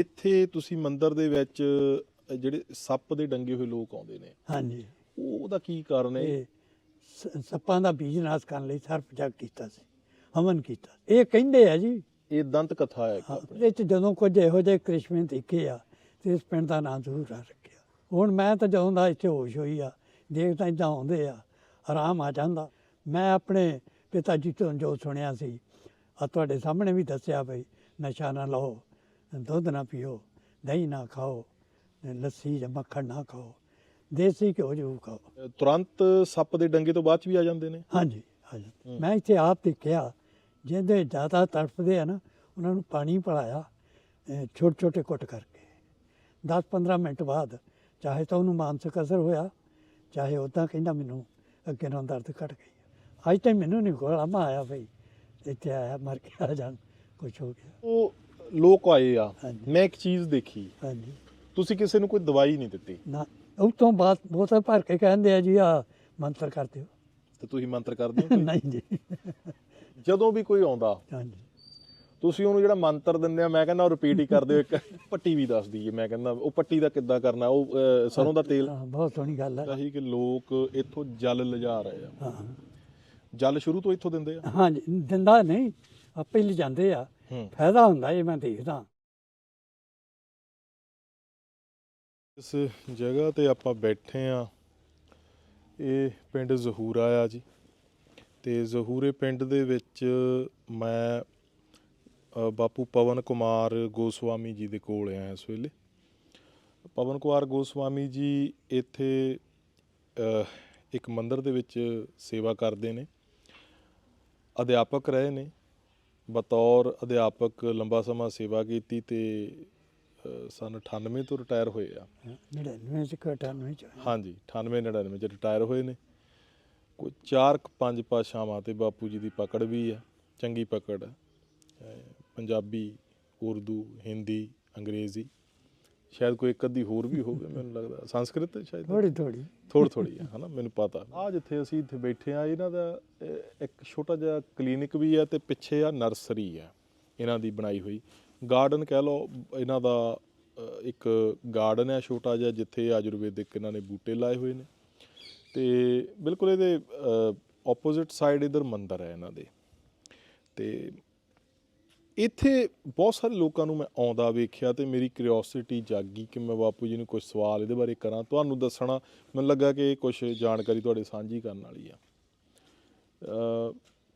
ਇੱਥੇ ਤੁਸੀਂ ਮੰਦਿਰ ਦੇ ਵਿੱਚ ਜਿਹੜੇ ਸੱਪ ਦੇ ਡੰਗੇ ਹੋਏ ਲੋਕ ਆਉਂਦੇ ਨੇ। ਹਾਂਜੀ। ਉਹ- ਉਹਦਾ ਕੀ ਕਾਰਨ ਹੈ? ਇਹ ਸ- ਸੱਪਾਂ ਦਾ ਬੀਜ ਨਾਸ਼ ਕਰਨ ਲਈ ਸਰਪ ਜਗ ਕੀਤਾ ਸੀ ਹਵਨ ਕੀਤਾ। ਇਹ ਕਹਿੰਦੇ ਆ ਜੀ। ਇਹ ਦੰਤ ਕਥਾ ਹੈ ਇੱਕ ਹਾਂ, ਆਪਣੀ। ਇਹਦੇ ਚ ਜਦੋਂ ਕੁਝ ਇਹੋ ਜਿਹੇ ਕ੍ਰਿਸ਼ਮੇ ਦੇਖੇ ਆ ਤੇ ਇਸ ਪਿੰਡ ਦਾ ਨਾਂ ਜ਼ਰੂਰ ਆ ਰੱਖਿਆ। ਹੁਣ ਮੈਂ ਤਾਂ ਜਦੋਂ ਦਾ ਇੱਥੇ ਹੋਸ਼ ਹੋਈ ਆ ਦੇਖਦਾ ਇਦਾਂ ਆਉਂਦੇ ਆ ਆਰਾਮ ਆ ਜਾਂਦਾ। ਮੈਂ ਆਪਣੇ ਪਿਤਾ ਜੀ ਤੋਂ ਜੋ ਸੁਣਿਆ ਸੀ ਆ ਤੁਹਾਡੇ ਸਾਹਮਣੇ ਵੀ ਦੱਸਿਆ ਬਈ ਨਸ਼ਾ ਨਾ ਲਓ। ਦੁੱਧ ਨਾ ਪੀਓ ਦਹੀਂ ਨਾ ਖਾਓ ਲੱਸੀ ਜਾਂ ਮੱਖਣ ਨਾ ਖਾਓ ਦੇਸੀ ਘਿਓ ਜ਼ਰੂਰ ਖਾਓ। ਤੁਰੰਤ ਸੱਪ ਦੇ ਡੰਗੇ ਤੋਂ ਬਾਅਦ ਚ ਵੀ ਆ ਜਾਂਦੇ ਨੇ? ਹਾਂਜੀ ਹਾਂਜੀ ਹੂੰ। ਮੈਂ ਇੱਥੇ ਆਪ ਦੇਖਿਆ ਜਿਹਦੇ ਜ਼ਿਆਦਾ ਤੜਫਦੇ ਆ ਨਾ ਉਹਨਾਂ ਨੂੰ ਪਾਣੀ ਪਿਲਾਇਆ ਛੋਟੇ ਛੋਟੇ ਕੁੱਟ ਕਰਕੇ। 10-15 ਮਿੰਟ ਬਾਅਦ ਚਾਹੇ ਤਾਂ ਉਹਨੂੰ ਮਾਨਸਿਕ ਅਸਰ ਹੋਇਆ ਚਾਹੇ ਉਦਾਂ ਕਹਿੰਦਾ ਮੈਨੂੰ ਅੱਗੇ ਨਾਲ ਦਰਦ ਘਟ ਗਈ। ਅੱਜ ਤਾਂ ਮੈਨੂੰ ਨਹੀਂ ਕੋਲ ਆਮਾ ਆਇਆ ਬਈ ਇੱਥੇ ਆਇਆ ਮਰ ਗਿਆ ਜਾਂ ਕੁਝ ਹੋ ਗਿਆ। ਉਹ ਲੋਕ ਆਏ ਆ ਹਾਂਜੀ। ਮੈਂ ਇੱਕ ਚੀਜ਼ ਦੇਖੀ। ਹਾਂਜੀ। ਤੁਸੀਂ ਕਿਸੇ ਨੂੰ ਕੋਈ ਦਵਾਈ ਨਹੀਂ ਦਿੱਤੀ। ਨਾ ਉਸ ਤੋਂ ਬਾਅਦ ਬਹੁਤਾ ਭਰ ਕੇ ਕਹਿੰਦੇ ਆ ਜੀ ਆ ਮੰਤਰ ਕਰ ਦਿਓ। ਤੇ ਤੁਸੀਂ ਮੰਤਰ ਕਰਦੇ ਹੋ? ਨਹੀਂ ਜੀ। ਜਦੋਂ ਵੀ ਕੋਈ ਆਉਂਦਾ ਹਾਂਜੀ। ਤੁਸੀਂ ਉਹਨੂੰ ਜਿਹੜਾ ਮੰਤਰ ਦਿੰਦੇ ਆ ਮੈਂ ਕਹਿੰਦਾ ਉਹ ਰਿਪੀਟ ਹੀ ਕਰ ਦਿਓ ਇੱਕ ਪੱਟੀ ਵੀ ਦੱਸ ਦਈਏ ਮੈਂ ਕਹਿੰਦਾ ਉਹ ਪੱਟੀ ਦਾ ਕਿੱਦਾਂ ਕਰਨਾ ਉਹ ਸਰੋਂ ਦਾ ਤੇਲ। ਹਾਂ, ਬਹੁਤ ਸੋਹਣੀ ਗੱਲ ਹੈ ਕਹੀ ਕਿ ਲੋਕ ਇੱਥੋਂ ਜਲ ਲਿਜਾ ਰਹੇ ਆ। ਹਾਂ। ਜਲ ਸ਼ੁਰੂ ਤੋਂ ਇੱਥੋਂ ਦਿੰਦੇ ਆ? ਹਾਂਜੀ ਦਿੰਦਾ ਨਹੀਂ। ਆਪੇ ਹੀ ਲਿਜਾਂਦੇ ਆ। ਫਾਇਦਾ ਹੁੰਦਾ ਇਹ ਮੈਂ ਦੇਖਦਾ। ਇਸ ਜਗ੍ਹਾ ਤੇ ਆਪਾਂ ਬੈਠੇ ਆ। ਇਹ ਪਿੰਡ ਜ਼ਹੂਰਾ ਆ ਜੀ। ਤੇ ਜ਼ਹੂਰੇ ਪਿੰਡ ਦੇ ਵਿੱਚ ਮੈਂ ਬਾਪੂ ਪਵਨ ਕੁਮਾਰ ਗੋਸਵਾਮੀ ਜੀ ਦੇ ਕੋਲ ਆਇਆ ਇਸ ਵੇਲੇ। ਪਵਨ ਕੁਮਾਰ ਗੋਸਵਾਮੀ ਜੀ ਇੱਥੇ ਇੱਕ ਮੰਦਿਰ ਦੇ ਵਿੱਚ ਸੇਵਾ ਕਰਦੇ ਨੇ। ਅਧਿਆਪਕ ਰਹੇ ਨੇ। ਬਤੌਰ ਅਧਿਆਪਕ ਲੰਬਾ ਸਮਾਂ ਸੇਵਾ ਕੀਤੀ ਤੇ ਸਨ 98 ਤੋਂ ਰਿਟਾਇਰ ਹੋਏ ਆ। 99 ਚ 98 ਚ? ਹਾਂਜੀ 98 99 ਚ ਰਿਟਾਇਰ ਹੋਏ ਨੇ। ਕੋਈ ਚਾਰ ਕੁ ਪੰਜ ਭਾਸ਼ਾਵਾਂ ਤੇ ਬਾਪੂ ਜੀ ਦੀ ਪਕੜ ਵੀ ਆ ਚੰਗੀ ਪਕੜ। ਪੰਜਾਬੀ ਉਰਦੂ ਹਿੰਦੀ ਅੰਗਰੇਜ਼ੀ। ਸ਼ਾਇਦ ਕੋਈ ਇੱਕ ਅੱਧੀ ਹੋਰ ਵੀ ਹੋਵੇ ਮੈਨੂੰ ਲੱਗਦਾ। ਸੰਸਕ੍ਰਿਤ ਸ਼ਾਇਦ? ਥੋੜੀ ਥੋੜੀ ਥੋੜੀ ਥੋੜੀ ਆ ਹਨਾ? ਮੈਨੂੰ ਪਤਾ। ਆ ਜਿੱਥੇ ਅਸੀਂ ਇੱਥੇ ਬੈਠੇ ਆ ਇਹਨਾਂ ਦਾ ਇੱਕ ਛੋਟਾ ਜਿਹਾ ਕਲੀਨਿਕ ਵੀ ਆ ਤੇ ਪਿੱਛੇ ਆ ਨਰਸਰੀ ਆ ਇਹਨਾਂ ਦੀ ਬਣਾਈ ਹੋਈ। ਗਾਰਡਨ ਕਹਿ ਲਓ ਇਹਨਾਂ ਦਾ ਇੱਕ ਗਾਰਡਨ ਆ ਛੋਟਾ ਜਿਹਾ ਜਿੱਥੇ ਆਯੁਰਵੈਦਿਕ ਇਹਨਾਂ ਨੇ ਬੂਟੇ ਲਾਏ ਹੋਏ ਨੇ। ਤੇ ਬਿਲਕੁਲ ਇਹਦੇ ਆਪੋਜ਼ਿਟ ਸਾਈਡ ਇਧਰ ਮੰਦਿਰ ਹੈ ਇਹਨਾਂ ਦੇ। ਤੇ ਇੱਥੇ ਬਹੁਤ ਸਾਰੇ ਲੋਕਾਂ ਨੂੰ ਮੈਂ ਆਉਂਦਾ ਵੇਖਿਆ ਤੇ ਮੇਰੀ ਕਿਉਰਿਓਸਿਟੀ ਜਾਗੀ ਕਿ ਮੈਂ ਬਾਪੂ ਜੀ ਨੂੰ ਕੁਝ ਸਵਾਲ ਇਹਦੇ ਬਾਰੇ ਕਰਾਂ। ਤੁਹਾਨੂੰ ਦੱਸਣਾ ਮੈਨੂੰ ਲੱਗਾ ਕਿ ਕੁਝ ਜਾਣਕਾਰੀ ਤੁਹਾਡੇ ਸਾਂਝੀ ਕਰਨ ਵਾਲੀ ਆ।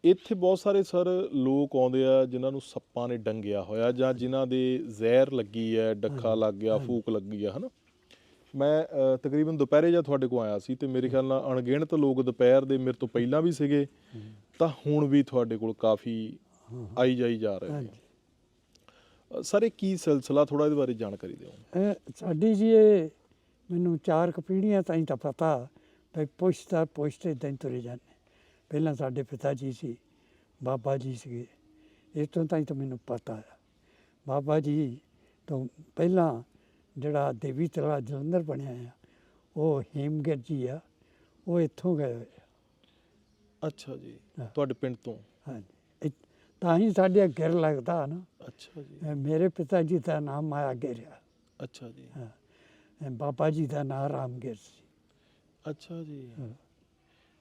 ਇੱਥੇ ਬਹੁਤ ਸਾਰੇ ਸਰ ਲੋਕ ਆਉਂਦੇ ਆ ਜਿਨ੍ਹਾਂ ਨੂੰ ਸੱਪਾਂ ਨੇ ਡੰਗਿਆ ਹੋਇਆ ਜਾਂ ਜਿਨ੍ਹਾਂ ਦੇ ਜ਼ਹਿਰ ਲੱਗੀ ਹੈ ਡੱਖਾ ਲੱਗ ਗਿਆ ਫੂਕ ਲੱਗੀ ਆ ਹਨਾ? ਮੈਂ ਤਕਰੀਬਨ ਦੁਪਹਿਰੇ ਜਾਂ ਤੁਹਾਡੇ ਕੋਲ ਆਇਆ ਸੀ ਤੇ ਮੇਰੇ ਖਿਆਲ ਨਾਲ ਅਣਗਿਣਤ ਲੋਕ ਦੁਪਹਿਰ ਦੇ ਮੇਰੇ ਤੋਂ ਪਹਿਲਾਂ ਵੀ ਸੀਗੇ ਤਾਂ ਹੁਣ ਵੀ ਤੁਹਾਡੇ ਕੋਲ ਕਾਫੀ ਆਈ ਜਾਈ ਜਾ ਰਹੇ ਨੇ। ਸਰ ਇਹ ਕੀ ਸਿਲਸਿਲਾ? ਥੋੜਾ ਇਹਦੇ ਬਾਰੇ ਜਾਣਕਾਰੀ ਦਿਓ। ਇਹ ਸਾਡੀ ਜੀ ਇਹ ਮੈਨੂੰ ਚਾਰ ਕੁ ਪੀੜ੍ਹੀਆਂ ਤਾਈਂ ਤਾਂ ਪਤਾ ਵੀ ਪੁੱਛਦਾ ਪੁੱਛਦੇ ਇਦਾਂ ਹੀ ਤੁਰੇ ਜਾਂਦੇ। ਪਹਿਲਾਂ ਸਾਡੇ ਪਿਤਾ ਜੀ ਸੀ ਬਾਬਾ ਜੀ ਸੀਗੇ। ਇਸ ਤੋਂ ਤਾਈਂ ਤਾਂ ਮੈਨੂੰ ਪਤਾ ਹੈ ਬਾਬਾ ਜੀ ਤੋਂ ਪਹਿਲਾਂ ਜਿਹੜਾ ਦੇਵੀ ਤਲਾ ਜਲੰਧਰ ਬਣਿਆ ਆ ਉਹ ਹੇਮਗਿਰ ਜੀ ਆ ਉਹ ਇੱਥੋਂ ਗਏ ਹੋਏ ਆ। ਅੱਛਾ ਜੀ ਹਾਂ। ਤੁਹਾਡੇ ਪਿੰਡ ਤੋਂ? ਹਾਂਜੀ। ਤਾਂ ਹੀ ਸਾਡੇ ਗਿਰ ਲੱਗਦਾ ਨਾ। ਅੱਛਾ ਜੀ। ਮੇਰੇ ਪਿਤਾ ਜੀ ਦਾ ਨਾਮ ਮਾਇਆ ਗਿਰਿਆ ਅੱਛਾ ਜੀ। ਇਹ ਬਾਬਾ ਜੀ ਦਾ ਨਾਮ ਰਾਮਗਿਰ ਸੀ। ਅੱਛਾ ਜੀ। ਹਾਂ।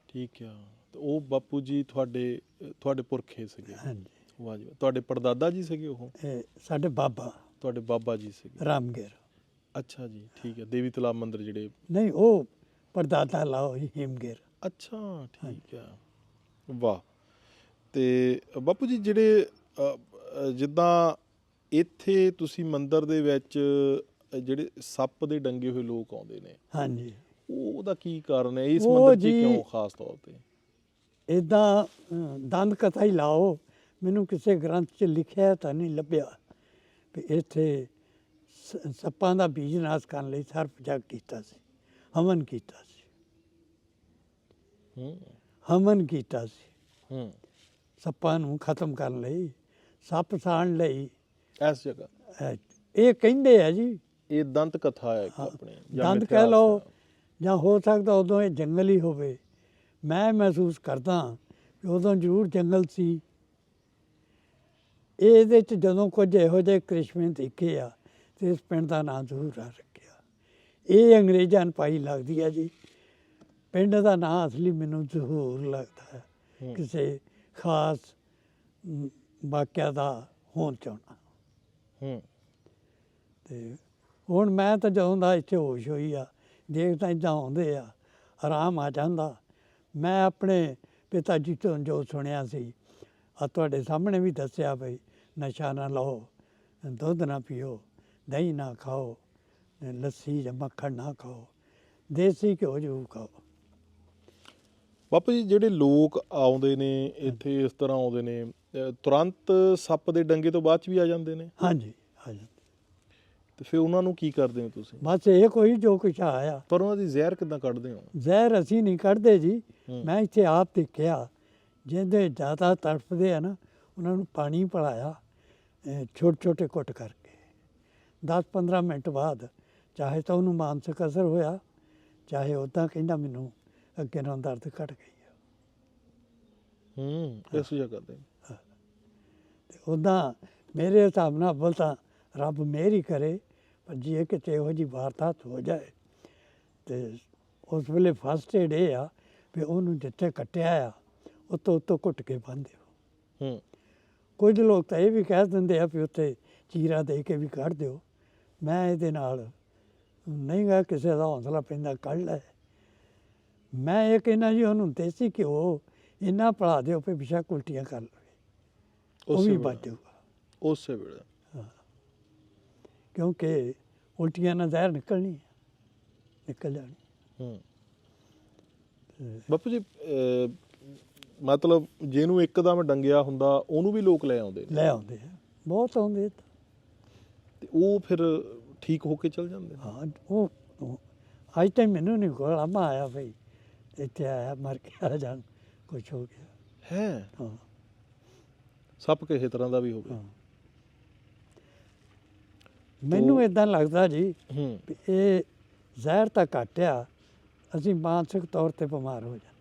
ਠੀਕ ਆ। ਤੇ ਉਹ ਬਾਪੂ ਜੀ ਤੁਹਾਡੇ ਤੁਹਾਡੇ ਪੁਰਖੇ ਸੀਗੇ। ਹਾਂਜੀ। ਵਾਹ ਜੀ। ਤੁਹਾਡੇ ਪੜਦਾਦਾ ਜੀ ਸੀਗੇ ਉਹ? ਸਾਡੇ ਬਾਬਾ। ਤੁਹਾਡੇ ਬਾਬਾ ਜੀ ਸੀਗੇ। ਰਾਮਗਿਰ ਅੱਛਾ ਜੀ। ਠੀਕ ਹੈ ਦੇਵੀ ਤਲਾਬ ਮੰਦਿਰ ਜਿਹੜੇ ਨਹੀਂ ਉਹ ਪਰਦਾਦਾ ਲਾਓ ਹੀ ਹਿਮਗਿਰ ਅੱਛਾ। ਠੀਕ ਆ। ਵਾਹ। ਤੇ ਬਾਪੂ ਜੀ ਜਿਹੜੇ ਜਿੱਦਾਂ ਇੱਥੇ ਤੁਸੀਂ ਮੰਦਿਰ ਦੇ ਵਿੱਚ ਜਿਹੜੇ ਸੱਪ ਦੇ ਡੰਗੇ ਹੋਏ ਲੋਕ ਆਉਂਦੇ ਨੇ ਹਾਂਜੀ। ਉਹ- ਉਹਦਾ ਕੀ ਕਾਰਨ ਹੈ? ਇਸ ਮੰਦਿਰ 'ਚ ਕਿਉਂ ਖਾਸ ਤੌਰ ਤੇ? ਇਦਾਂ ਦੰਦ ਕਥਾ ਹੀ ਲਾਓ ਮੈਨੂੰ ਕਿਸੇ ਗ੍ਰੰਥ 'ਚ ਲਿਖਿਆ ਤਾਂ ਨਹੀਂ ਲੱਭਿਆ ਵੀ ਇੱਥੇ ਸੱਪਾਂ ਦਾ ਬੀਜ ਨਾਸ਼ ਕਰਨ ਲਈ ਸਰਪ ਜਗ ਕੀਤਾ ਸੀ ਹਵਨ ਕੀਤਾ ਸੀ। ਹੂੰ। ਹਵਨ ਕੀਤਾ ਸੀ। ਹੂੰ। ਸੱਪਾਂ ਨੂੰ ਖਤਮ ਕਰਨ ਲਈ ਸੱਪ ਸਾਣ ਲਈ। ਇਸ ਜਗ੍ਹਾ। ਅਹ, ਇਹ ਕਹਿੰਦੇ ਆ ਜੀ। ਇਹ ਦੰਤ ਕਥਾ ਹੈ ਇੱਕ ਆਪਣੇ ਜਾਂ ਦੰਦ ਮਿਥਿਹਾਸ ਕਹਿ ਲਓ ਹੈ। ਜਾਂ ਹੋ ਸਕਦਾ ਉਦੋਂ ਇਹ ਜੰਗਲ ਹੀ ਹੋਵੇ। ਮੈਂ ਮਹਿਸੂਸ ਕਰਦਾ ਕਿ ਉਦੋਂ ਜ਼ਰੂਰ ਜੰਗਲ ਸੀ। ਇਹਦੇ ਚ ਜਦੋਂ ਕੁਝ ਇਹੋ ਜਿਹੇ ਕ੍ਰਿਸ਼ਮੇ ਦੇਖੇ ਆ ਤੇ ਇਸ ਪਿੰਡ ਦਾ ਨਾਂ ਜ਼ਹੂਰਾ ਰੱਖਿਆ। ਇਹ ਅੰਗਰੇਜ਼ਾਂ ਨੂੰ ਪਾਈ ਲੱਗਦੀ ਹੈ ਜੀ। ਪਿੰਡ ਦਾ ਨਾਂ ਅਸਲੀ ਮੈਨੂੰ ਜ਼ਹੂਰ ਲੱਗਦਾ ਹੈ ਹੂੰ। ਕਿਸੇ ਖਾਸ ਵਾਕਿਆ ਦਾ ਹੋਣ ਚਾਹੁੰਦਾ। ਹੂੰ। ਤੇ ਹੁਣ ਮੈਂ ਤਾਂ ਜਦੋਂ ਦਾ ਇੱਥੇ ਹੋਸ਼ ਹੋਈ ਆ ਦੇਖਦਾ ਇਦਾਂ ਆਉਂਦੇ ਆ ਆਰਾਮ ਆ ਜਾਂਦਾ। ਮੈਂ ਆਪਣੇ ਪਿਤਾ ਜੀ ਤੋਂ ਜੋ ਸੁਣਿਆ ਸੀ ਆ ਤੁਹਾਡੇ ਸਾਹਮਣੇ ਵੀ ਦੱਸਿਆ ਬਈ ਨਸ਼ਾ ਨਾ ਲਓ ਦੁੱਧ ਨਾ ਪੀਓ ਦਹੀਂ ਨਾ ਖਾਓ ਲੱਸੀ ਜਾਂ ਮੱਖਣ ਨਾ ਖਾਓ ਦੇਸੀ ਘਿਓ ਜ਼ਰੂਰ ਖਾਓ। ਬਾਪੂ ਜੀ ਜਿਹੜੇ ਲੋਕ ਆਉਂਦੇ ਨੇ ਇੱਥੇ ਇਸ ਤਰ੍ਹਾਂ ਆਉਂਦੇ ਨੇ ਤੁਰੰਤ ਸੱਪ ਦੇ ਡੰਗੇ ਤੋਂ ਬਾਅਦ ਚ ਵੀ ਆ ਜਾਂਦੇ ਨੇ? ਹਾਂਜੀ ਹਾਂਜੀ ਤੇ ਫਿਰ ਉਹਨਾਂ ਨੂੰ ਕੀ ਕਰਦੇ ਹੋ ਤੁਸੀਂ? ਬਸ ਇਹ ਕੋਈ ਜੋ ਕੁਛ ਆਇਆ। ਪਰ ਉਹਨਾਂ ਦੀ ਜ਼ਹਿਰ ਕਿੱਦਾਂ ਕੱਢਦੇ ਹੋ? ਜ਼ਹਿਰ ਅਸੀਂ ਨਹੀਂ ਕੱਢਦੇ ਜੀ। ਮੈਂ ਇੱਥੇ ਆਪ ਦੇਖਿਆ ਜਿਹਦੇ ਜ਼ਿਆਦਾ ਤੜਫਦੇ ਆ ਨਾ ਉਹਨਾਂ ਨੂੰ ਪਾਣੀ ਪਿਲਾਇਆ ਛੋਟੇ ਛੋਟੇ ਕੁੱਟ ਕਰਕੇ। 10-15 ਮਿੰਟ ਬਾਅਦ ਚਾਹੇ ਤਾਂ ਉਹਨੂੰ ਮਾਨਸਿਕ ਅਸਰ ਹੋਇਆ ਚਾਹੇ ਉਦਾਂ ਕਹਿੰਦਾ ਮੈਨੂੰ ਅੱਗੇ ਨਾਲ ਦਰਦ ਘਟ ਗਈ ਆ। ਹੂੰ ਇਸ ਜਗ੍ਹਾ ਕਰਦੇ ਤੇ ਉਦਾਂ ਮੇਰੇ ਹਿਸਾਬ ਨਾਲ ਬੋਲ ਤਾਂ ਰੱਬ ਮਿਹਰ ਹੀ ਕਰੇ ਪਰ ਜੇ ਕਿਤੇ ਇਹੋ ਜਿਹੀ ਵਾਰਦਾਤ ਹੋ ਜਾਏ ਤੇ ਉਸ ਵੇਲੇ ਫਸਟ ਏਡ ਇਹ ਆ ਵੀ ਉਹਨੂੰ ਜਿੱਥੇ ਕੱਟਿਆ ਆ ਉਤੋਂ ਉਤੋਂ ਘੁੱਟ ਕੇ ਬੰਨ੍ਹ ਦਿਓ। ਹੂੰ। ਕੁਝ ਲੋਕ ਤਾਂ ਇਹ ਵੀ ਕਹਿ ਦਿੰਦੇ ਆ ਵੀ ਉੱਥੇ ਚੀਰਾ ਦੇ ਕੇ ਵੀ ਕੱਢ ਦਿਓ। ਮੈਂ ਇਹਦੇ ਨਾਲ ਨਹੀਂ ਗਾ ਕਿਸੇ ਦਾ ਹੌਸਲਾ ਪੈਂਦਾ ਕੱਢ ਲੈ। ਮੈਂ ਇਹ ਕਹਿੰਦਾ ਜੀ ਉਹਨੂੰ ਦੇਸੀ ਘਿਓ ਇੰਨਾ ਪੜਾ ਦਿਓ ਵੀ ਬਿਸ਼ਾ ਉਲਟੀਆਂ ਕਰ ਲਵੇ। ਉਹ ਵੀ। ਬਚ ਜਾਊਗਾ। ਉਸੇ ਵੇਲੇ। ਕਿਉਂਕਿ ਉਲਟੀਆਂ ਨਾਲ ਜ਼ਹਿਰ ਨਿਕਲਣੀ ਹੈ। ਨਿਕਲ ਜਾਣੀ। ਹੂੰ। ਬਾਪੂ ਜੀ ਮਤਲਬ ਜਿਹਨੂੰ ਇੱਕਦਮ ਡੰਗਿਆ ਹੁੰਦਾ ਉਹਨੂੰ ਵੀ ਲੋਕ ਲੈ ਆਉਂਦੇ ਨੇ? ਲੈ ਆਉਂਦੇ ਆ। ਬਹੁਤ ਆਉਂਦੇ ਤਾਂ। ਉਹ ਫਿਰ ਠੀਕ ਹੋ ਕੇ ਚਲ ਜਾਂਦੇ ਹਾਂ ਉਹ ਉਹ- ਅੱਜ ਤਾਂ ਮੈਨੂੰ ਨਹੀਂ ਕੋਲ ਆਮਾ ਆਇਆ ਭਈ ਇੱਥੇ ਆਇਆ ਮਰ ਗਿਆ ਜਾਂ ਕੁਝ ਹੋ ਗਿਆ। ਹੈ? ਹਾਂ। ਸੱਪ ਕਿਸੇ ਤਰ੍ਹਾਂ ਦਾ ਵੀ ਹੋਵੇ। ਹਾਂ। ਮੈਨੂੰ ਇਦਾਂ ਲੱਗਦਾ ਜੀ ਹੂੰ। ਵੀ ਇਹ ਜ਼ਹਿਰ ਤਾਂ ਘਟਿਆ ਅਸੀਂ ਮਾਨਸਿਕ ਤੌਰ ਤੇ ਬਿਮਾਰ ਹੋ ਜਾਂਦੇ।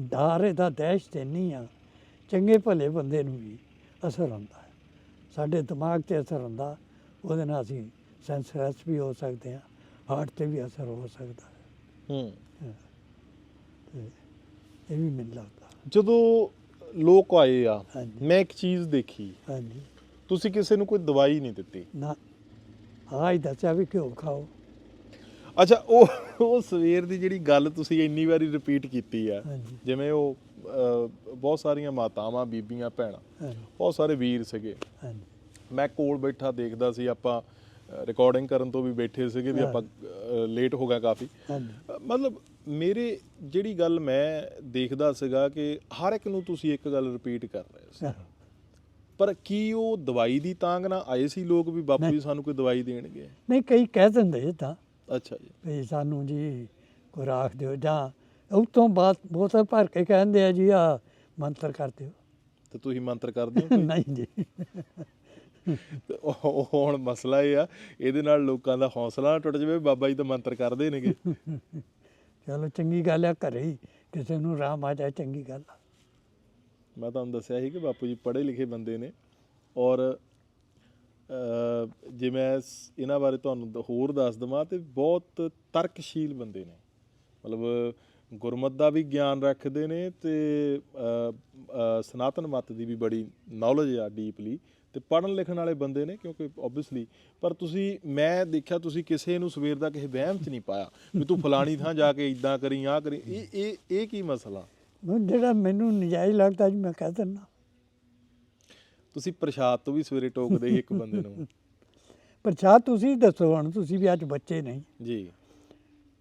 ਡਰ ਇਹਦਾ ਦਹਿਸ਼ਤ ਤੇ ਨਹੀਂ ਆ ਚੰਗੇ ਭਲੇ ਬੰਦੇ ਨੂੰ ਵੀ ਅਸਰ ਹੁੰਦਾ ਹੈ। ਸਾਡੇ ਦਿਮਾਗ ਤੇ ਅਸਰ ਹੁੰਦਾ ਉਹਦੇ ਨਾਲ ਅਸੀਂ ਸੈਂਸਲੈਸ ਵੀ ਹੋ ਸਕਦੇ ਹਾਂ ਹਾਰਟ ਤੇ ਵੀ ਅਸਰ ਹੋ ਸਕਦਾ ਹੈ। ਇਹ ਵੀ ਮੈਨੂੰ ਲੱਗਦਾ। ਜਦੋਂ ਲੋਕ ਆਏ ਆ ਹਾਂਜੀ। ਮੈਂ ਇੱਕ ਚੀਜ਼ ਦੇਖੀ। ਹਾਂਜੀ। ਤੁਸੀਂ ਕਿਸੇ ਨੂੰ ਕੋਈ ਦਵਾਈ ਨਹੀਂ ਦਿੱਤੀ। ਨਾ। ਹਾਂ ਹੀ ਦੱਸਿਆ ਵੀ ਘਿਓ ਖਾਓ। ਅੱਛਾ ਉਹ ਉਹ ਸਵੇਰ ਦੀ ਜਿਹੜੀ ਗੱਲ ਤੁਸੀਂ ਇੰਨੀ ਵਾਰੀ ਰਿਪੀਟ ਕੀਤੀ ਆ ਹਾਂਜੀ। ਜਿਵੇਂ ਉਹ ਅਹ, ਬਹੁਤ ਸਾਰੀਆਂ ਮਾਤਾਵਾਂ ਬੀਬੀਆਂ ਭੈਣਾਂ ਹਾਂਜੀ। ਬਹੁਤ ਸਾਰੇ ਵੀਰ ਸੀਗੇ। ਹਾਂਜੀ। ਮੈਂ ਕੋਲ ਬੈਠਾ ਦੇਖਦਾ ਸੀ ਆਪਾਂ ਰਿਕਾਰਡਿੰਗ ਕਰਨ ਤੋਂ ਵੀ ਬੈਠੇ ਸੀਗੇ ਵੀ ਹਾਂ। ਆਪਾਂ ਲੇਟ ਹੋ ਗਏ ਕਾਫੀ। ਹਾਂਜੀ। ਅ, ਮਤਲਬ ਮੇਰੇ ਜਿਹੜੀ ਗੱਲ ਮੈਂ ਦੇਖਦਾ ਸੀਗਾ ਕਿ ਹਰ ਇੱਕ ਨੂੰ ਤੁਸੀਂ ਇੱਕ ਗੱਲ ਰਿਪੀਟ ਕਰ ਰਹੇ ਸੀ। ਪਰ ਕੀ ਉਹ ਦਵਾਈ ਦੀ ਤਾਂਗ ਨਾਲ ਆਏ ਸੀ ਲੋਕ ਵੀ ਬਾਪੂ ਜੀ। ਸਾਨੂੰ ਕੋਈ ਦਵਾਈ ਦੇਣਗੇ? ਨਹੀਂ ਕਈ ਕਹਿ ਦਿੰਦੇ ਤਾਂ। ਅੱਛਾ ਜੀ। ਵੀ ਸਾਨੂੰ ਜੀ ਕੋਈ ਰਾਖ ਦਿਓ ਜਾਂ ਉਸ ਤੋਂ ਬਾਅਦ ਬੋਤਲ ਭਰ ਕੇ ਕਹਿੰਦੇ ਆ ਜੀ ਆ ਮੰਤਰ ਕਰ ਦਿਓ। ਤੇ ਤੁਸੀਂ ਮੰਤਰ ਕਰਦੇ ਹੋ? ਨਹੀਂ ਜੀ। ਉਹ ਹੁਣ ਮਸਲਾ ਇਹ ਆ ਇਹਦੇ ਨਾਲ ਲੋਕਾਂ ਦਾ ਹੌਸਲਾ ਨਾ ਟੁੱਟ ਜਾਵੇ ਬਾਬਾ ਜੀ ਤਾਂ ਮੰਤਰ ਕਰਦੇ ਨੇਗੇ। ਚਲੋ ਚੰਗੀ ਗੱਲ ਆ ਘਰੇ ਹੀ ਕਿਸੇ ਨੂੰ ਰਾਮ ਆ ਜਾਏ ਚੰਗੀ ਗੱਲ ਆ। ਮੈਂ ਤੁਹਾਨੂੰ ਦੱਸਿਆ ਸੀ ਕਿ ਬਾਪੂ ਜੀ ਪੜ੍ਹੇ ਲਿਖੇ ਬੰਦੇ ਨੇ ਔਰ ਅ, ਜੇ ਮੈਂ ਸ- ਇਹਨਾਂ ਬਾਰੇ ਤੁਹਾਨੂੰ ਦ- ਹੋਰ ਦੱਸ ਦਵਾਂ ਤੇ ਬਹੁਤ ਤਰਕਸ਼ੀਲ ਬੰਦੇ ਨੇ। ਮਤਲਬ ਗੁਰਮਤ ਦਾ ਵੀ ਗਿਆਨ ਰੱਖਦੇ ਨੇ ਤੇ ਅ, ਅ, ਸਨਾਤਨ ਮਤ ਦੀ ਵੀ ਬੜੀ ਨੌਲੇਜ ਆ ਡੀਪਲੀ। ਤੇ ਪੜ੍ਹਨ ਲਿਖਣ ਵਾਲੇ ਬੰਦੇ ਨੇ ਕਿਉਂਕਿ ਆਬਵੀਅਸਲੀ ਪਰ ਤੁਸੀਂ ਮੈਂ ਦੇਖਿਆ ਤੁਸੀਂ ਕਿਸੇ ਨੂੰ ਸਵੇਰ ਦਾ ਕਿਸੇ ਵਹਿਮ 'ਚ ਨਹੀਂ ਪਾਇਆ ਵੀ ਤੂੰ ਫਲਾਣੀ ਥਾਂ ਜਾ ਕੇ ਇਦਾਂ ਕਰੀ ਆ ਕਰੀ। ਇਹ ਇਹ ਇਹ ਕੀ ਮਸਲਾ? ਜਿਹੜਾ ਮੈਨੂੰ ਨਜਾਇਜ਼ ਲੱਗਦਾ ਜੀ ਮੈਂ ਕਹਿ ਦਿੰਦਾ। ਤੁਸੀਂ ਪ੍ਰਸ਼ਾਦ ਤੋਂ ਵੀ ਸਵੇਰੇ ਟੋਕਦੇ ਸੀ ਇੱਕ ਬੰਦੇ ਨੂੰ। ਪ੍ਰਸ਼ਾਦ ਤੁਸੀਂ ਦੱਸੋ ਹੁਣ ਤੁਸੀਂ ਵੀ ਅੱਜ ਬੱਚੇ ਨਹੀਂ। ਜੀ।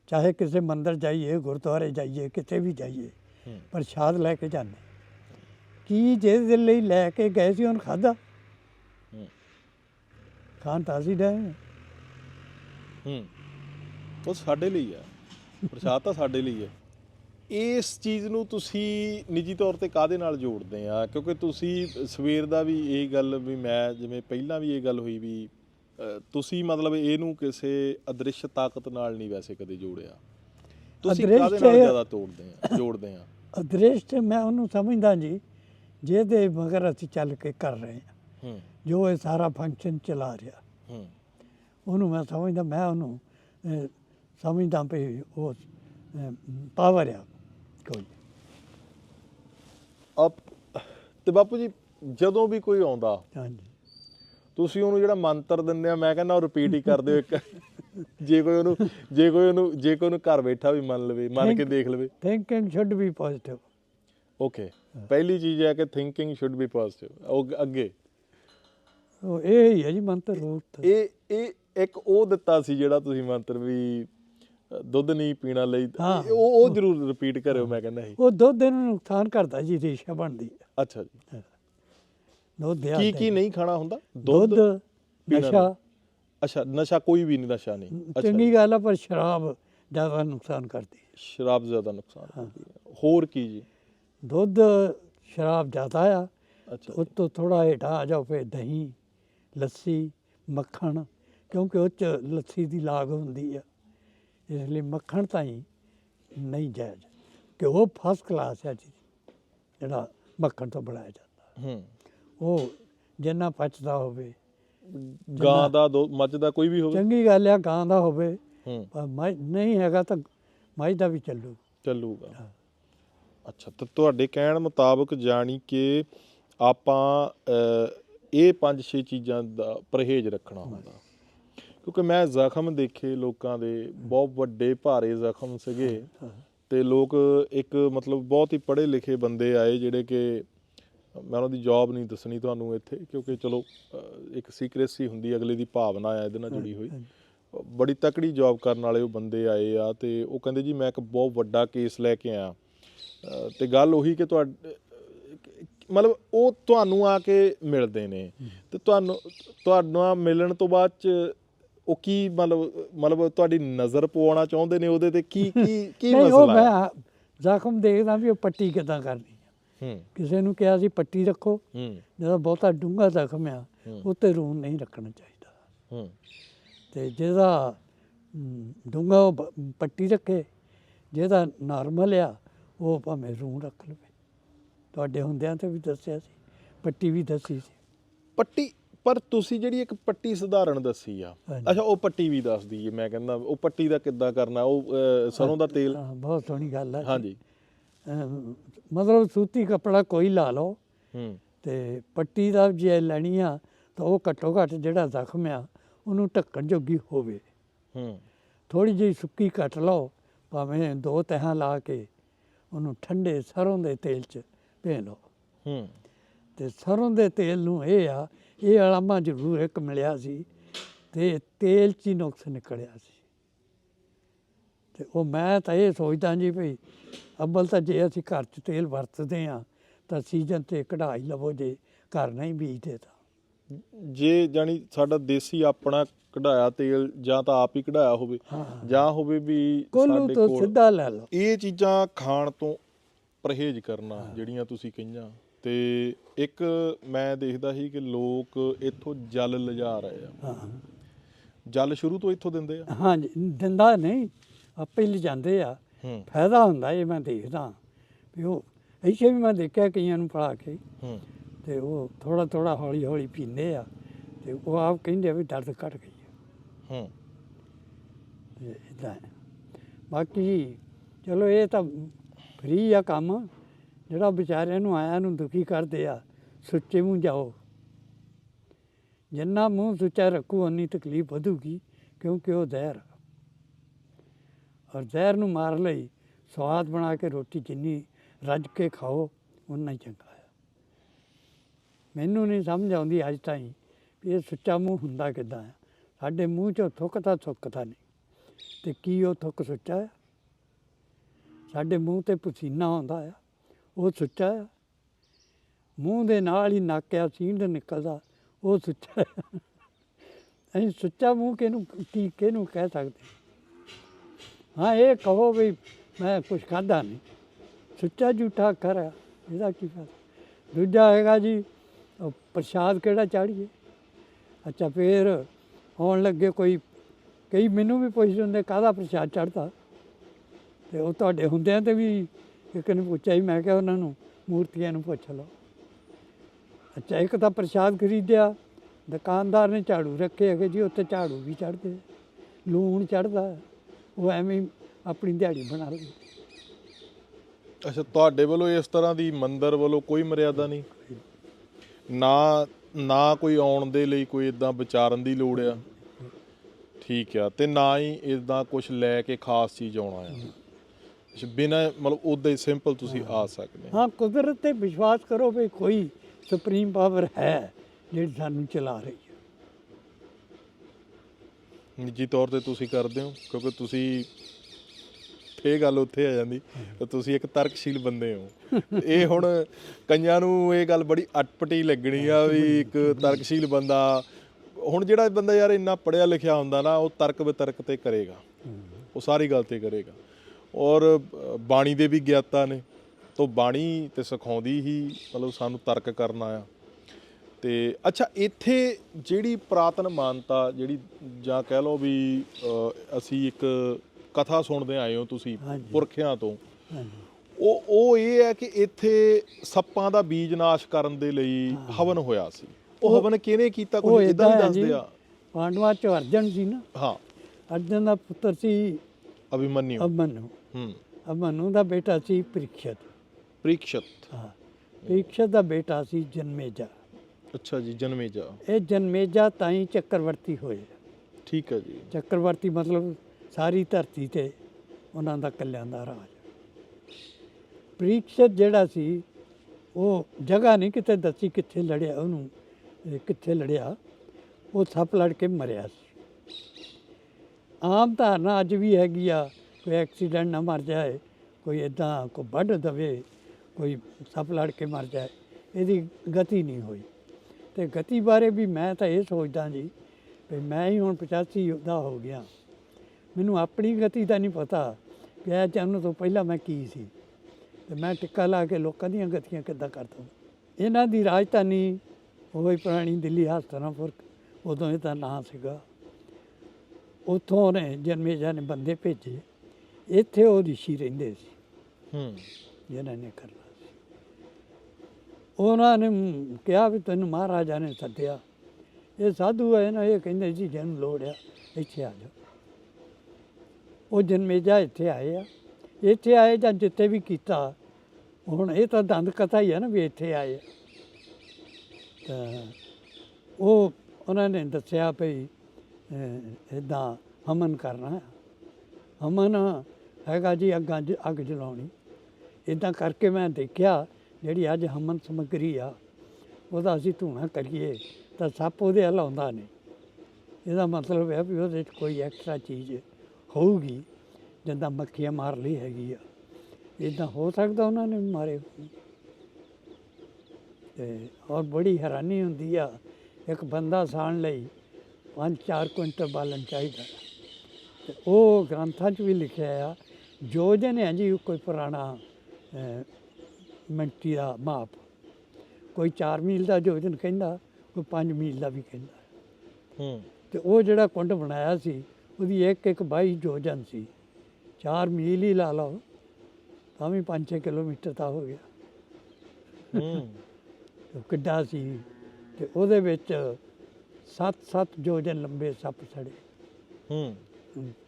ਚਾਹੇ ਕਿਸੇ ਮੰਦਿਰ ਜਾਈਏ ਗੁਰਦੁਆਰੇ ਜਾਈਏ ਕਿਤੇ ਵੀ ਜਾਈਏ ਪ੍ਰਸ਼ਾਦ ਲੈ ਕੇ ਜਾਂਦੇ। ਕੀ ਜਿਸ ਦੇ ਲਈ ਲੈ ਕੇ ਗਏ ਸੀ ਉਹਨ ਖਾਦਾ ਖਾਣ ਤਾਂ ਅਸੀਂ ਡਏ ਹਾਂ। ਹੂੰ ਉਹ ਸਾਡੇ ਲਈ ਆ ਪ੍ਰਸ਼ਾਦ ਤਾਂ ਸਾਡੇ ਲਈ ਹੈ। ਇਸ ਚੀਜ਼ ਨੂੰ ਤੁਸੀਂ ਨਿੱਜੀ ਤੌਰ ਤੇ ਕਾਦੇ ਨਾਲ ਜੋੜਦੇ ਆ? ਕਿਉਂਕਿ ਤੁਸੀਂ ਸਵੇਰ ਦਾ ਵੀ ਇਹ ਗੱਲ ਵੀ ਮੈਂ ਜਿਵੇਂ ਪਹਿਲਾਂ ਵੀ ਇਹ ਗੱਲ ਹੋਈ ਵੀ ਅ, ਤੁਸੀਂ ਮਤਲਬ ਇਹਨੂੰ ਕਿਸੇ ਅਦ੍ਰਿਸ਼ ਤਾਕਤ ਨਾਲ ਨਹੀਂ ਵੈਸੇ ਕਦੇ ਜੋੜਿਆ। ਤੁਸੀਂ ਅਦ੍ਰਿਸ਼ ਕਾਦੇ ਨਾਲ ਜ਼ਿਆਦਾ ਤੋੜਦੇ ਆ ਜੋੜਦੇ ਆ? ਅਦ੍ਰਿਸ਼ਟ ਮੈਂ ਉਹਨੂੰ ਸਮਝਦਾ ਜੀ ਜਿਹਦੇ ਮਗਰ ਅਸੀਂ ਚੱਲ ਕੇ ਕਰ ਰਹੇ ਹਾਂ ਹੂੰ। ਜੋ ਇਹ ਸਾਰਾ ਫੰਕਸ਼ਨ ਚਲਾ ਰਿਹਾ। ਹੂੰ। ਉਹਨੂੰ ਮੈਂ ਸਮਝਦਾ ਮੈਂ ਉਹਨੂੰ ਅਹ, ਸਮਝਦਾ ਵੀ ਉਹ ਪਾਵਰ ਆ। ਕੋਈ ਅਪ ਤੇ ਬਾਪੂ ਜੀ ਜਦੋਂ ਵੀ ਕੋਈ ਆਉਂਦਾ ਹਾਂਜੀ। ਤੁਸੀਂ ਉਹਨੂੰ ਜਿਹੜਾ ਮੰਤਰ ਦਿੰਦੇ ਆ ਮੈਂ ਕਹਿੰਦਾ ਉਹ ਰਿਪੀਟ ਹੀ ਕਰ ਦਿਓ ਇੱਕ। ਜੇ ਕੋਈ ਉਹਨੂੰ ਜੇ ਕੋਈ ਉਹਨੂੰ ਜੇ ਕੋਈ ਉਹਨੂੰ ਘਰ ਬੈਠਾ ਵੀ ਮੰਨ ਲਵੇ ਮੰਨ ਕੇ ਦੇਖ ਲਵੇ। Thinking should be positive okay ਪਹਿਲੀ ਚੀਜ਼ ਹੈ ਕਿ ਥਿੰਕਿੰਗ ਸ਼ੁੱਡ ਬੀ ਪੋਜ਼ਿਟਿਵ ਉਹ ਅੱਗੇ। ਇਹ ਹੀ ਹੈ ਜੀ ਮੰਤਰ ਰੂਪ ਇਹ ਇਹ ਇੱਕ ਉਹ ਦਿੱਤਾ ਸੀ ਜਿਹੜਾ ਤੁਸੀਂ ਮੰਤਰ ਵੀ ਦੁੱਧ ਨਹੀਂ ਪੀਣਾ ਲਈ। ਉਹ ਉਹ ਜ਼ਰੂਰ ਰਿਪੀਟ ਕਰਿਓ ਮੈਂ ਕਹਿੰਦਾ ਸੀ। ਉਹ ਦੁੱਧ ਨੂੰ ਨੁਕਸਾਨ ਕਰਦਾ ਜੀ ਰੇਸ਼ਾ ਬਣਦੀ ਹੈ ਅੱਛਾ ਜੀ। ਦੁੱਧ ਕੀ ਕੀ ਨਹੀਂ ਖਾਣਾ ਹੁੰਦਾ? ਦੁੱਧ ਨਸ਼ਾ। ਅੱਛਾ ਨਸ਼ਾ ਕੋਈ ਵੀ ਨਹੀਂ ਨਸ਼ਾ ਨਹੀਂ। ਚੰਗੀ ਗੱਲ ਆ ਪਰ ਸ਼ਰਾਬ ਜ਼ਿਆਦਾ ਨੁਕਸਾਨ ਕਰਦੀ ਹੈ ਸ਼ਰਾਬ ਜ਼ਿਆਦਾ ਨੁਕਸਾਨ ਕਰਦੀ ਹੈ ਹੋਰ ਕੀ ਜੀ? ਦੁੱਧ ਸ਼ਰਾਬ ਜ਼ਿਆਦਾ ਆ। ਅੱਛਾ। ਉਹ ਤੋਂ ਥੋੜਾ ਹੇਠਾਂ ਆ ਜਾਓ ਫਿਰ ਦਹੀਂ। ਲੱਸੀ ਮੱਖਣ ਕਿਉਂਕਿ ਉਹ ਚ ਲੱਸੀ ਦੀ ਲਾਗ ਹੁੰਦੀ ਆ। ਇਸ ਲਈ ਮੱਖਣ ਤਾਂ ਹੀ ਨਹੀਂ ਜਾਇਜ਼ ਕਿ ਉਹ ਫਸਟ ਕਲਾਸ ਹੈ ਜੀ ਜਿਹੜਾ ਮੱਖਣ ਤੋਂ ਬਣਾਇਆ ਜਾਂਦਾ। ਹੂੰ। ਉਹ ਜਿੰਨਾ ਪਚਦਾ ਹੋਵੇ ਗਾਂ ਦਾ ਮੱਝ ਦਾ ਕੋਈ ਵੀ ਹੋਵੇ। ਚੰਗੀ ਗੱਲ ਆ ਗਾਂ ਦਾ ਹੋਵੇ। ਪਰ ਮੱਝ ਨਹੀਂ ਹੈਗਾ ਤਾਂ ਮੱਝ ਦਾ ਵੀ ਚੱਲੂ। ਚੱਲੂਗਾ। ਅੱਛਾ ਤਾਂ ਤੁਹਾਡੇ ਕਹਿਣ ਮੁਤਾਬਕ ਜਾਣੀ ਕਿ ਆਪਾਂ ਇਹ ਪੰਜ ਛੇ ਚੀਜ਼ਾਂ ਦਾ ਪਰਹੇਜ਼ ਰੱਖਣਾ ਹੁੰਦਾ। ਕਿਉਂਕਿ ਮੈਂ ਜ਼ਖਮ ਦੇਖੇ ਲੋਕਾਂ ਦੇ ਬਹੁਤ ਵੱਡੇ ਭਾਰੇ ਜ਼ਖਮ ਸੀਗੇ ਤੇ ਲੋਕ ਇੱਕ ਮਤਲਬ ਬਹੁਤ ਹੀ ਪੜ੍ਹੇ ਲਿਖੇ ਬੰਦੇ ਆਏ ਜਿਹੜੇ ਕਿ ਮੈਂ ਉਹਨਾਂ ਦੀ ਜੌਬ ਨਹੀਂ ਦੱਸਣੀ ਤੁਹਾਨੂੰ ਇੱਥੇ ਕਿਉਂਕਿ ਚਲੋ ਇੱਕ ਸੀਕ੍ਰੇਸੀ ਹੁੰਦੀ ਅਗਲੇ ਦੀ ਭਾਵਨਾ ਆ ਇਹਦੇ ਨਾਲ ਜੁੜੀ ਹੋਈ। ਬੜੀ ਤਕੜੀ ਜੌਬ ਕਰਨ ਵਾਲੇ ਉਹ ਬੰਦੇ ਆਏ ਆ ਤੇ ਉਹ ਕਹਿੰਦੇ ਜੀ ਮੈਂ ਇੱਕ ਬਹੁਤ ਵੱਡਾ ਕੇਸ ਲੈ ਕੇ ਆਇਆ। ਤੇ ਗੱਲ ਉਹੀ ਕਿ ਤੁਹਾਡੇ ਮਤਲਬ ਉਹ ਤੁਹਾਨੂੰ ਆ ਕੇ ਮਿਲਦੇ ਨੇ। ਤੇ ਤੁਹਾਨੂੰ ਤੁਹਾਨੂੰ ਮਿਲਣ ਤੋਂ ਬਾਅਦ ਚ ਉਹ ਕੀ ਮਤਲਬ ਮਤਲਬ ਤੁਹਾਡੀ ਨਜ਼ਰ ਪਵਾਉਣਾ ਚਾਹੁੰਦੇ ਨੇ ਉਹਦੇ ਤੇ ਕੀ ਕੀ ਕੀ ਨਹੀਂ ਉਹ ਮਸਲਾ ਹੈ? ਮੈਂ ਜ਼ਖਮ ਦੇਖਦਾ ਵੀ ਉਹ ਪੱਟੀ ਕਿਦਾਂ ਕਰਨੀ ਹੂੰ। ਕਿਸੇ ਨੂੰ ਕਿਹਾ ਸੀ ਪੱਟੀ ਰੱਖੋ। ਜਦੋਂ ਬਹੁਤਾ ਡੂੰਘਾ ਜ਼ਖਮ ਆ ਹੂੰ। ਉੱਤੇ ਰੂਨ ਨਹੀਂ ਰੱਖਣਾ ਚਾਹੀਦਾ। ਹੂੰ। ਤੇ ਜਿਹਦਾ ਡੂੰਘਾ ਉਹ ਪੱਟੀ ਰੱਖੇ ਜਿਹਦਾ ਨਾਰਮਲ ਆ ਉਹ ਭਾਵੇਂ ਰੂਨ ਰੱਖ ਲਵੇ। ਤੁਹਾਡੇ ਹੁੰਦਿਆਂ ਤੇ ਵੀ ਦੱਸਿਆ ਸੀ ਪੱਟੀ ਵੀ ਦੱਸੀ ਸੀ। ਪੱਟੀ ਪਰ ਤੁਸੀਂ ਜਿਹੜੀ ਇੱਕ ਪੱਟੀ ਸਧਾਰਨ ਦੱਸੀ ਆ। ਹਾਂਜੀ। ਅੱਛਾ ਉਹ ਪੱਟੀ ਵੀ ਦੱਸ ਦਈਏ ਮੈਂ ਕਹਿੰਦਾ ਉਹ ਪੱਟੀ ਦਾ ਕਿੱਦਾਂ ਕਰਨਾ ਉਹ ਸਰੋਂ ਦਾ ਤੇਲ? ਹਾਂ, ਬਹੁਤ ਸੋਹਣੀ ਗੱਲ ਹੈ ਹਾਂਜੀ। ਅਮ, ਮਤਲਬ ਸੂਤੀ ਕਪੜਾ ਕੋਈ ਲਾ ਲਓ। ਹੂੰ। ਤੇ ਪੱਟੀ ਦਾ ਜੇ ਲੈਣੀ ਆ ਤਾਂ ਉਹ ਘੱਟੋ ਘੱਟ ਜਿਹੜਾ ਜ਼ਖਮ ਆ ਉਹਨੂੰ ਢੱਕਣ ਜੋਗੀ ਹੋਵੇ। ਹੂੰ। ਥੋੜੀ ਜਿਹੀ ਸੁੱਕੀ ਕੱਟ ਲਓ ਭਾਵੇਂ ਦੋ ਤਹਾਂ ਲਾ ਕੇ ਉਹਨੂੰ ਠੰਡੇ ਸਰੋਂ ਦੇ ਤੇਲ 'ਚ ਭੇ ਲਓ ਹੂੰ। ਤੇ ਸਰੋਂ ਦੇ ਤੇਲ ਨੂੰ ਇਹ ਆ ਇਹ ਅਲਾਮਾ ਜ਼ਰੂਰ ਇੱਕ ਮਿਲਿਆ ਸੀ ਤੇ ਤੇਲ 'ਚ ਹੀ ਨੁਕਸ ਨਿਕਲਿਆ ਸੀ। ਤੇ ਉਹ ਮੈਂ ਤਾਂ ਇਹ ਸੋਚਦਾ ਜੀ ਭਈ ਅੱਬਲ ਤਾਂ ਜੇ ਅਸੀਂ ਘਰ 'ਚ ਤੇਲ ਵਰਤਦੇ ਆ ਤਾਂ ਸੀਜ਼ਨ ਤੇ ਕਢਾਈ ਲਵੋ ਜੇ ਘਰ ਨਹੀਂ ਬੀਜਦੇ ਤਾਂ। ਜੇ ਜਾਨੀ ਸਾਡਾ ਦੇਸੀ ਆਪਣਾ ਕਢਾਇਆ ਤੇਲ ਜਾਂ ਤਾਂ ਆਪ ਹੀ ਕਢਾਇਆ ਹੋਵੇ ਜਾਂ ਹੋਵੇ ਵੀ ਕੋਲੂ ਸਾਡੇ ਤੋਂ ਕੋਲ ਸਿੱਧਾ ਲੈ ਲਓ। ਇਹ ਚੀਜ਼ਾਂ ਖਾਣ ਤੋਂ ਪਰਹੇਜ਼ ਕਰਨਾ ਜਿਹੜੀਆਂ ਤੁਸੀਂ ਕਹੀਆਂ। ਤੇ ਇੱਕ ਮੈਂ ਦੇਖਦਾ ਸੀ ਕਿ ਲੋਕ ਇੱਥੋਂ ਜਲ ਲਿਜਾ ਰਹੇ ਆ। ਜਲ ਸ਼ੁਰੂ ਤੋਂ ਇੱਥੋਂ ਦਿੰਦੇ ਆ? ਹਾਂਜੀ ਦਿੰਦਾ ਨਹੀਂ ਆਪੇ ਲਿਜਾਂਦੇ ਆ। ਫਾਇਦਾ ਹੁੰਦਾ ਇਹ ਮੈਂ ਦੇਖਦਾ। ਵੀ ਉਹ ਇੱਥੇ ਵੀ ਮੈਂ ਦੇਖਿਆ ਕਈਆਂ ਨੂੰ ਫੜਾ ਕੇ। ਤੇ ਉਹ ਥੋੜਾ ਥੋੜਾ ਹੌਲੀ ਹੌਲੀ ਪੀਂਦੇ ਆ। ਤੇ ਉਹ ਆਪ ਕਹਿੰਦੇ ਆ ਵੀ ਦਰਦ ਘਟ ਗਈ ਹੈ। ਹੂੰ ਤੇ ਇਦਾਂ ਬਾਕੀ ਚਲੋ ਇਹ ਤਾਂ ਫਰੀ ਆ ਕੰਮ, ਜਿਹੜਾ ਵਿਚਾਰਿਆਂ ਨੂੰ ਆਇਆਂ ਨੂੰ ਦੁਖੀ ਕਰਦੇ ਆ, ਸੁੱਚੇ ਮੂੰਹ ਜਾਓ। ਜਿੰਨਾ ਮੂੰਹ ਸੁੱਚਾ ਰੱਖੂ ਉਨੀ ਤਕਲੀਫ ਵਧੂਗੀ, ਕਿਉਂਕਿ ਉਹ ਜ਼ਹਿਰ ਆ। ਔਰ ਜ਼ਹਿਰ ਨੂੰ ਮਾਰ ਲਈ, ਸਵਾਦ ਬਣਾ ਕੇ ਰੋਟੀ ਜਿੰਨੀ ਰੱਜ ਕੇ ਖਾਓ ਉਨਾ ਹੀ ਚੰਗਾ ਆ। ਮੈਨੂੰ ਨਹੀਂ ਸਮਝ ਆਉਂਦੀ ਅੱਜ ਤਾਈਂ ਵੀ ਇਹ ਸੁੱਚਾ ਮੂੰਹ ਹੁੰਦਾ ਕਿੱਦਾਂ ਆ। ਸਾਡੇ ਮੂੰਹ ਚੋਂ ਥੁੱਕ ਤਾਂ ਥੁੱਕ ਤਾਂ ਨਹੀਂ। ਤੇ ਕੀ ਉਹ ਥੁੱਕ ਸੁੱਚਾ ਆ? ਸਾਡੇ ਮੂੰਹ ਤੇ ਪਸੀਨਾ ਆਉਂਦਾ ਆ, ਉਹ ਸੁੱਚਾ ਆ। ਮੂੰਹ ਦੇ ਨਾਲ ਹੀ ਨੱਕ ਆ, ਸੀਂਡ ਨਿਕਲਦਾ, ਉਹ ਸੁੱਚਾ ਆ। ਅਸੀਂ ਸੁੱਚਾ ਮੂੰਹ ਕਿਹਨੂੰ, ਕੀ ਕਿਹਨੂੰ ਕਹਿ ਸਕਦੇ? ਹਾਂ, ਇਹ ਕਹੋ ਵੀ ਮੈਂ ਕੁਝ ਖਾਦਾ ਨਹੀਂ। ਸੁੱਚਾ ਝੂਠਾ ਕਰ ਇਹਦਾ ਕੀ ਫਾਇਦਾ? ਦੂਜਾ ਹੈਗਾ ਜੀ, ਉਹ ਪ੍ਰਸ਼ਾਦ ਕਿਹੜਾ ਚਾੜੀਏ? ਅੱਛਾ, ਫੇਰ ਆਉਣ ਲੱਗੇ ਕੋਈ, ਕਈ ਮੈਨੂੰ ਵੀ ਪੁੱਛਦੇ ਹੁੰਦੇ, ਕਾਹਦਾ ਪ੍ਰਸ਼ਾਦ ਚੜਦਾ ਤੇ ਉਹ ਤੁਹਾਡੇ ਹੁੰਦਿਆਂ ਤੇ ਵੀ ਇੱਕ ਨੇ ਪੁੱਛਿਆ ਸੀ, ਮੈਂ ਕਿਹਾ ਉਹਨਾਂ ਨੂੰ, ਮੂਰਤੀਆਂ ਨੂੰ ਪੁੱਛ ਲਓ। ਅੱਛਾ, ਇੱਕ ਤਾਂ ਪ੍ਰਸ਼ਾਦ ਖਰੀਦਿਆ, ਦੁਕਾਨਦਾਰ ਨੇ ਝਾੜੂ ਰੱਖੇ ਹੈਗੇ ਜੀ ਉੱਤੇ ਝਾੜੂ ਵੀ ਚੜਦੇ ਲੂਣ ਚੜਦਾ ਉਹ ਐਵੇਂ ਆਪਣੀ ਦਿਹਾੜੀ ਬਣਾ ਲਈ ਅੱਛਾ, ਤੁਹਾਡੇ ਵੱਲੋਂ ਇਸ ਤਰ੍ਹਾਂ ਦੀ ਮੰਦਰ ਵੱਲੋਂ ਕੋਈ ਮਰਿਆਦਾ ਨਹੀਂ? ਨਾ ਨਾ ਕੋਈ ਆਉਣ ਦੇ ਲਈ ਕੋਈ ਇਦਾਂ ਵਿਚਾਰਨ ਦੀ ਲੋੜ ਆ? ਠੀਕ ਆ, ਤੇ ਨਾ ਹੀ ਇਦਾਂ ਕੁਝ ਲੈ ਕੇ ਖਾਸ ਚੀਜ਼ ਆਉਣਾ ਆ? ਬਿਨਾ ਮਤਲਬ ਉਦਾਂ ਹੀ ਸਿੰਪਲ ਤੁਸੀਂ ਆ ਸਕਦੇ ਹਾਂ। ਕੁਦਰਤ ਤੇ ਵਿਸ਼ਵਾਸ ਕਰੋ ਵੀ ਕੋਈ ਸੁਪਰੀਮ ਪਾਵਰ ਹੈ ਜਿਹੜੀ ਸਾਨੂੰ ਚਲਾ ਰਹੀ ਹੈ। ਨਿੱਜੀ ਤੌਰ ਤੇ ਤੁਸੀਂ ਕਰਦੇ ਹੋ ਕਿਉਂਕਿ ਤੁਸੀਂ ਇਹ ਗੱਲ ਉੱਥੇ ਆ ਜਾਂਦੀ ਕਿ ਤੁਸੀਂ ਇੱਕ ਤਰਕਸ਼ੀਲ ਬੰਦੇ ਹੋ। ਇਹ ਹੁਣ ਕਈਆਂ ਨੂੰ ਇਹ ਗੱਲ ਬੜੀ ਅਟਪਟੀ ਲੱਗਣੀ ਆ ਵੀ ਇੱਕ ਤਰਕਸ਼ੀਲ ਬੰਦਾ ਹੁਣ ਜਿਹੜਾ ਬੰਦਾ ਯਾਰ ਇੰਨਾ ਪੜਿਆ ਲਿਖਿਆ ਹੁੰਦਾ ਨਾ ਉਹ ਤਰਕ ਵਿਤਰਕ ਤੇ ਕਰੇਗਾ। ਉਹ ਸਾਰੀ ਗੱਲ ਤੇ ਕਰੇਗਾ। ਔਰ ਬਾਣੀ ਦੇ ਵੀ ਗਿਆਤਾ ਨੇ। ਤੋਂ ਬਾਣੀ ਤੇ ਸਿਖਾਉਂਦੀ ਹੀ ਮਤਲਬ ਸਾਨੂੰ ਤਰਕ ਕਰਨਾ ਆ ਤੇ ਅੱਛਾ ਇੱਥੇ ਜਿਹੜੀ ਪ੍ਰਾਤਨ ਮਾਨਤਾ ਜਿਹੜੀ ਜਾਂ ਕਹਿ ਲਓ ਵੀ ਅਸੀਂ ਇੱਕ ਕਥਾ ਸੁਣਦੇ ਆਏ ਹੋ ਤੁਸੀਂ। ਪੁਰਖਿਆਂ ਤੋਂ। ਉਹ ਉਹ ਇਹ ਹੈ ਕਿ ਇੱਥੇ ਸੱਪਾਂ ਦਾ ਬੀਜ ਨਾਸ਼ ਕਰਨ ਦੇ ਲਈ ਹਵਨ ਹੋਇਆ ਸੀ। ਉਹ ਹਵਨ ਕਿਹਨੇ ਕੀਤਾ? ਕੁਝ ਇਦਾਂ ਹੀ ਦੱਸਦੇ। ਆ। ਪਾਂਡਵਾਂ ਚ ਅਰਜਨ ਸੀ ਨਾ। ਹਾਂ। ਅਰਜਨ ਦਾ ਪੁੱਤਰ ਸੀ ਅਭਿਮਨਿਊ ਅਭਮਨੂ ਹੂੰ ਅਭਮਨੂ ਦਾ ਬੇਟਾ ਸੀ ਪ੍ਰੀਖਿਤ ਪ੍ਰੀਖਸ਼ਤ ਹਾਂ ਪ੍ਰੀਖਿਤ ਦਾ ਬੇਟਾ ਸੀ ਜਨਮੇਜਾ। ਅੱਛਾ ਜੀ ਜਨਮੇ ਜਾ ਇਹ ਜਨਮੇਜਾ ਤਾਈ ਚੱਕਰਵਰਤੀ ਹੋਏ। ਠੀਕ ਹੈ ਜੀ। ਚੱਕਰਵਰਤੀ ਮਤਲਬ ਸਾਰੀ ਧਰਤੀ ਤੇ ਉਹਨਾਂ ਦਾ ਕੱਲਿਆਂ ਦਾ ਰਾਜ। ਪ੍ਰੀਖਿਤ ਜਿਹੜਾ ਸੀ ਉਹ ਜਗ੍ਹਾ ਨਹੀਂ ਕਿਤੇ ਦੱਸੀ ਕਿੱਥੇ ਲੜਿਆ ਉਹਨੂੰ ਕਿੱਥੇ ਲੜਿਆ ਉਹ ਸੱਪ ਲੜ ਕੇ ਮਰਿਆ ਸੀ। ਆਮ ਧਾਰਨਾ ਅੱਜ ਵੀ ਹੈਗੀ ਆ ਕੋਈ ਐਕਸੀਡੈਂਟ ਨਾ ਮਰ ਜਾਏ, ਕੋਈ ਇਦਾਂ ਕੋਈ ਵੱਢ ਦਵੇ, ਕੋਈ ਸੱਪ ਲੜ ਕੇ ਮਰ ਜਾਏ, ਇਹਦੀ ਗਤੀ ਨਹੀਂ ਹੋਈ। ਤੇ ਗਤੀ ਬਾਰੇ ਵੀ ਮੈਂ ਤਾਂ ਇਹ ਸੋਚਦਾ ਜੀ ਵੀ ਮੈਂ ਹੀ ਹੁਣ 85 ਦਾ ਹੋ ਗਿਆ। ਮੈਨੂੰ ਆਪਣੀ ਗਤੀ ਦਾ ਨਹੀਂ ਪਤਾ ਕਿ ਇਹ ਜਨਮ ਤੋਂ ਪਹਿਲਾਂ ਮੈਂ ਕੀ ਸੀ। ਤੇ ਮੈਂ ਟਿੱਕਾ ਲਾ ਕੇ ਲੋਕਾਂ ਦੀਆਂ ਗਤੀਆਂ ਕਿੱਦਾਂ ਕਰਦਾ ਇਹਨਾਂ ਦੀ ਰਾਜਧਾਨੀ, ਉਹ ਹੀ ਪੁਰਾਣੀ ਦਿੱਲੀ ਹਸਤਨਾਪੁਰ, ਉਦੋਂ ਇਹਦਾ ਨਾਂ ਸੀਗਾ। ਉੱਥੋਂ ਨੇ ਜਨਮੇਜਾ ਨੇ ਬੰਦੇ ਭੇਜੇ। ਇੱਥੇ ਉਹ ਰਿਸ਼ੀ ਰਹਿੰਦੇ ਸੀ। ਹੂੰ। ਜਿਹਨਾਂ ਨੇ ਕਰਨਾ ਸੀ। ਉਹਨਾਂ ਨੇ ਕਿਹਾ ਵੀ ਤੈਨੂੰ ਮਹਾਰਾਜਾ ਨੇ ਸੱਦਿਆ। ਇਹ ਸਾਧੂ ਹੈ ਨਾ ਇਹ ਕਹਿੰਦੇ ਜੀ ਜਨ ਲੋੜ ਆ ਇੱਥੇ ਆ ਜਾਓ। ਉਹ ਜਨਮੇਜਾ ਇੱਥੇ ਆਏ ਆ। ਇੱਥੇ ਆਏ ਜਾਂ ਜਿੱਥੇ ਵੀ ਕੀਤਾ ਹੁਣ ਇਹ ਤਾਂ ਦੰਦ ਕਥਾ ਹੀ ਹੈ ਨਾ ਵੀ ਇੱਥੇ ਆਏ ਆ। ਤਾਂ ਉਹ ਉਹਨਾਂ ਨੇ ਦੱਸਿਆ ਭਈ ਇਦਾਂ ਹਮਨ ਕਰਨਾ ਹਮਨ ਹੈਗਾ ਜੀ ਅੱਗਾਂ 'ਚ ਅੱਗ ਜਲਾਉਣੀ। ਇਦਾਂ ਕਰਕੇ ਮੈਂ ਦੇਖਿਆ, ਜਿਹੜੀ ਅੱਜ ਹਮਨ ਸਮੱਗਰੀ ਆ, ਉਹਦਾ ਅਸੀਂ ਧੂਣਾ ਕਰੀਏ, ਤਾਂ ਸੱਪ ਉਹਦੇ ਹਲ ਆਉਂਦਾ ਨਹੀਂ। ਇਹਦਾ ਮਤਲਬ ਹੈ ਵੀ ਉਹਦੇ 'ਚ ਕੋਈ ਐਕਸਟਰਾ ਚੀਜ਼ ਹੋਊਗੀ, ਜਿੱਦਾਂ ਮੱਖੀਆਂ ਮਾਰ ਲਈ ਹੈਗੀ ਆ। ਇਦਾਂ ਹੋ ਸਕਦਾ ਉਹਨਾਂ ਨੇ ਮਾਰੇ ਤੇ ਔਰ ਬੜੀ ਹੈਰਾਨੀ ਹੁੰਦੀ ਆ, ਇੱਕ ਬੰਦਾ ਸਾਣ ਲਈ 5-4 ਕੁਇੰਟਲ ਬਾਲਣ ਚਾਹੀਦਾ। ਤੇ ਉਹ ਗ੍ਰੰਥਾਂ 'ਚ ਵੀ ਲਿਖਿਆ ਆ ਯੋਜਨ ਹੈ ਜੀ ਕੋਈ ਪੁਰਾਣਾ ਮਿੰਟੀ ਦਾ ਮਾਪ। ਕੋਈ 4 ਮੀਲ ਦਾ ਯੋਜਨ ਕਹਿੰਦਾ ਕੋਈ 5 ਮੀਲ ਦਾ ਵੀ ਕਹਿੰਦਾ। ਹੂੰ। ਤੇ ਉਹ ਜਿਹੜਾ ਕੁੰਡ ਬਣਾਇਆ ਸੀ ਉਹਦੀ ਇੱਕ ਇੱਕ 22 ਯੋਜਨ ਸੀ। 4 ਮੀਲ ਹੀ ਲਾ ਲਓ ਤਾਂ ਵੀ 5-6 ਕਿਲੋਮੀਟਰ ਤਾਂ ਹੋ ਗਿਆ। ਹੂੰ। ਕਿੱਡਾ ਸੀ ਤੇ ਉਹਦੇ ਵਿੱਚ 7-7 ਯੋਜਨ ਲੰਬੇ ਸੱਪ ਸੜੇ। ਹੂੰ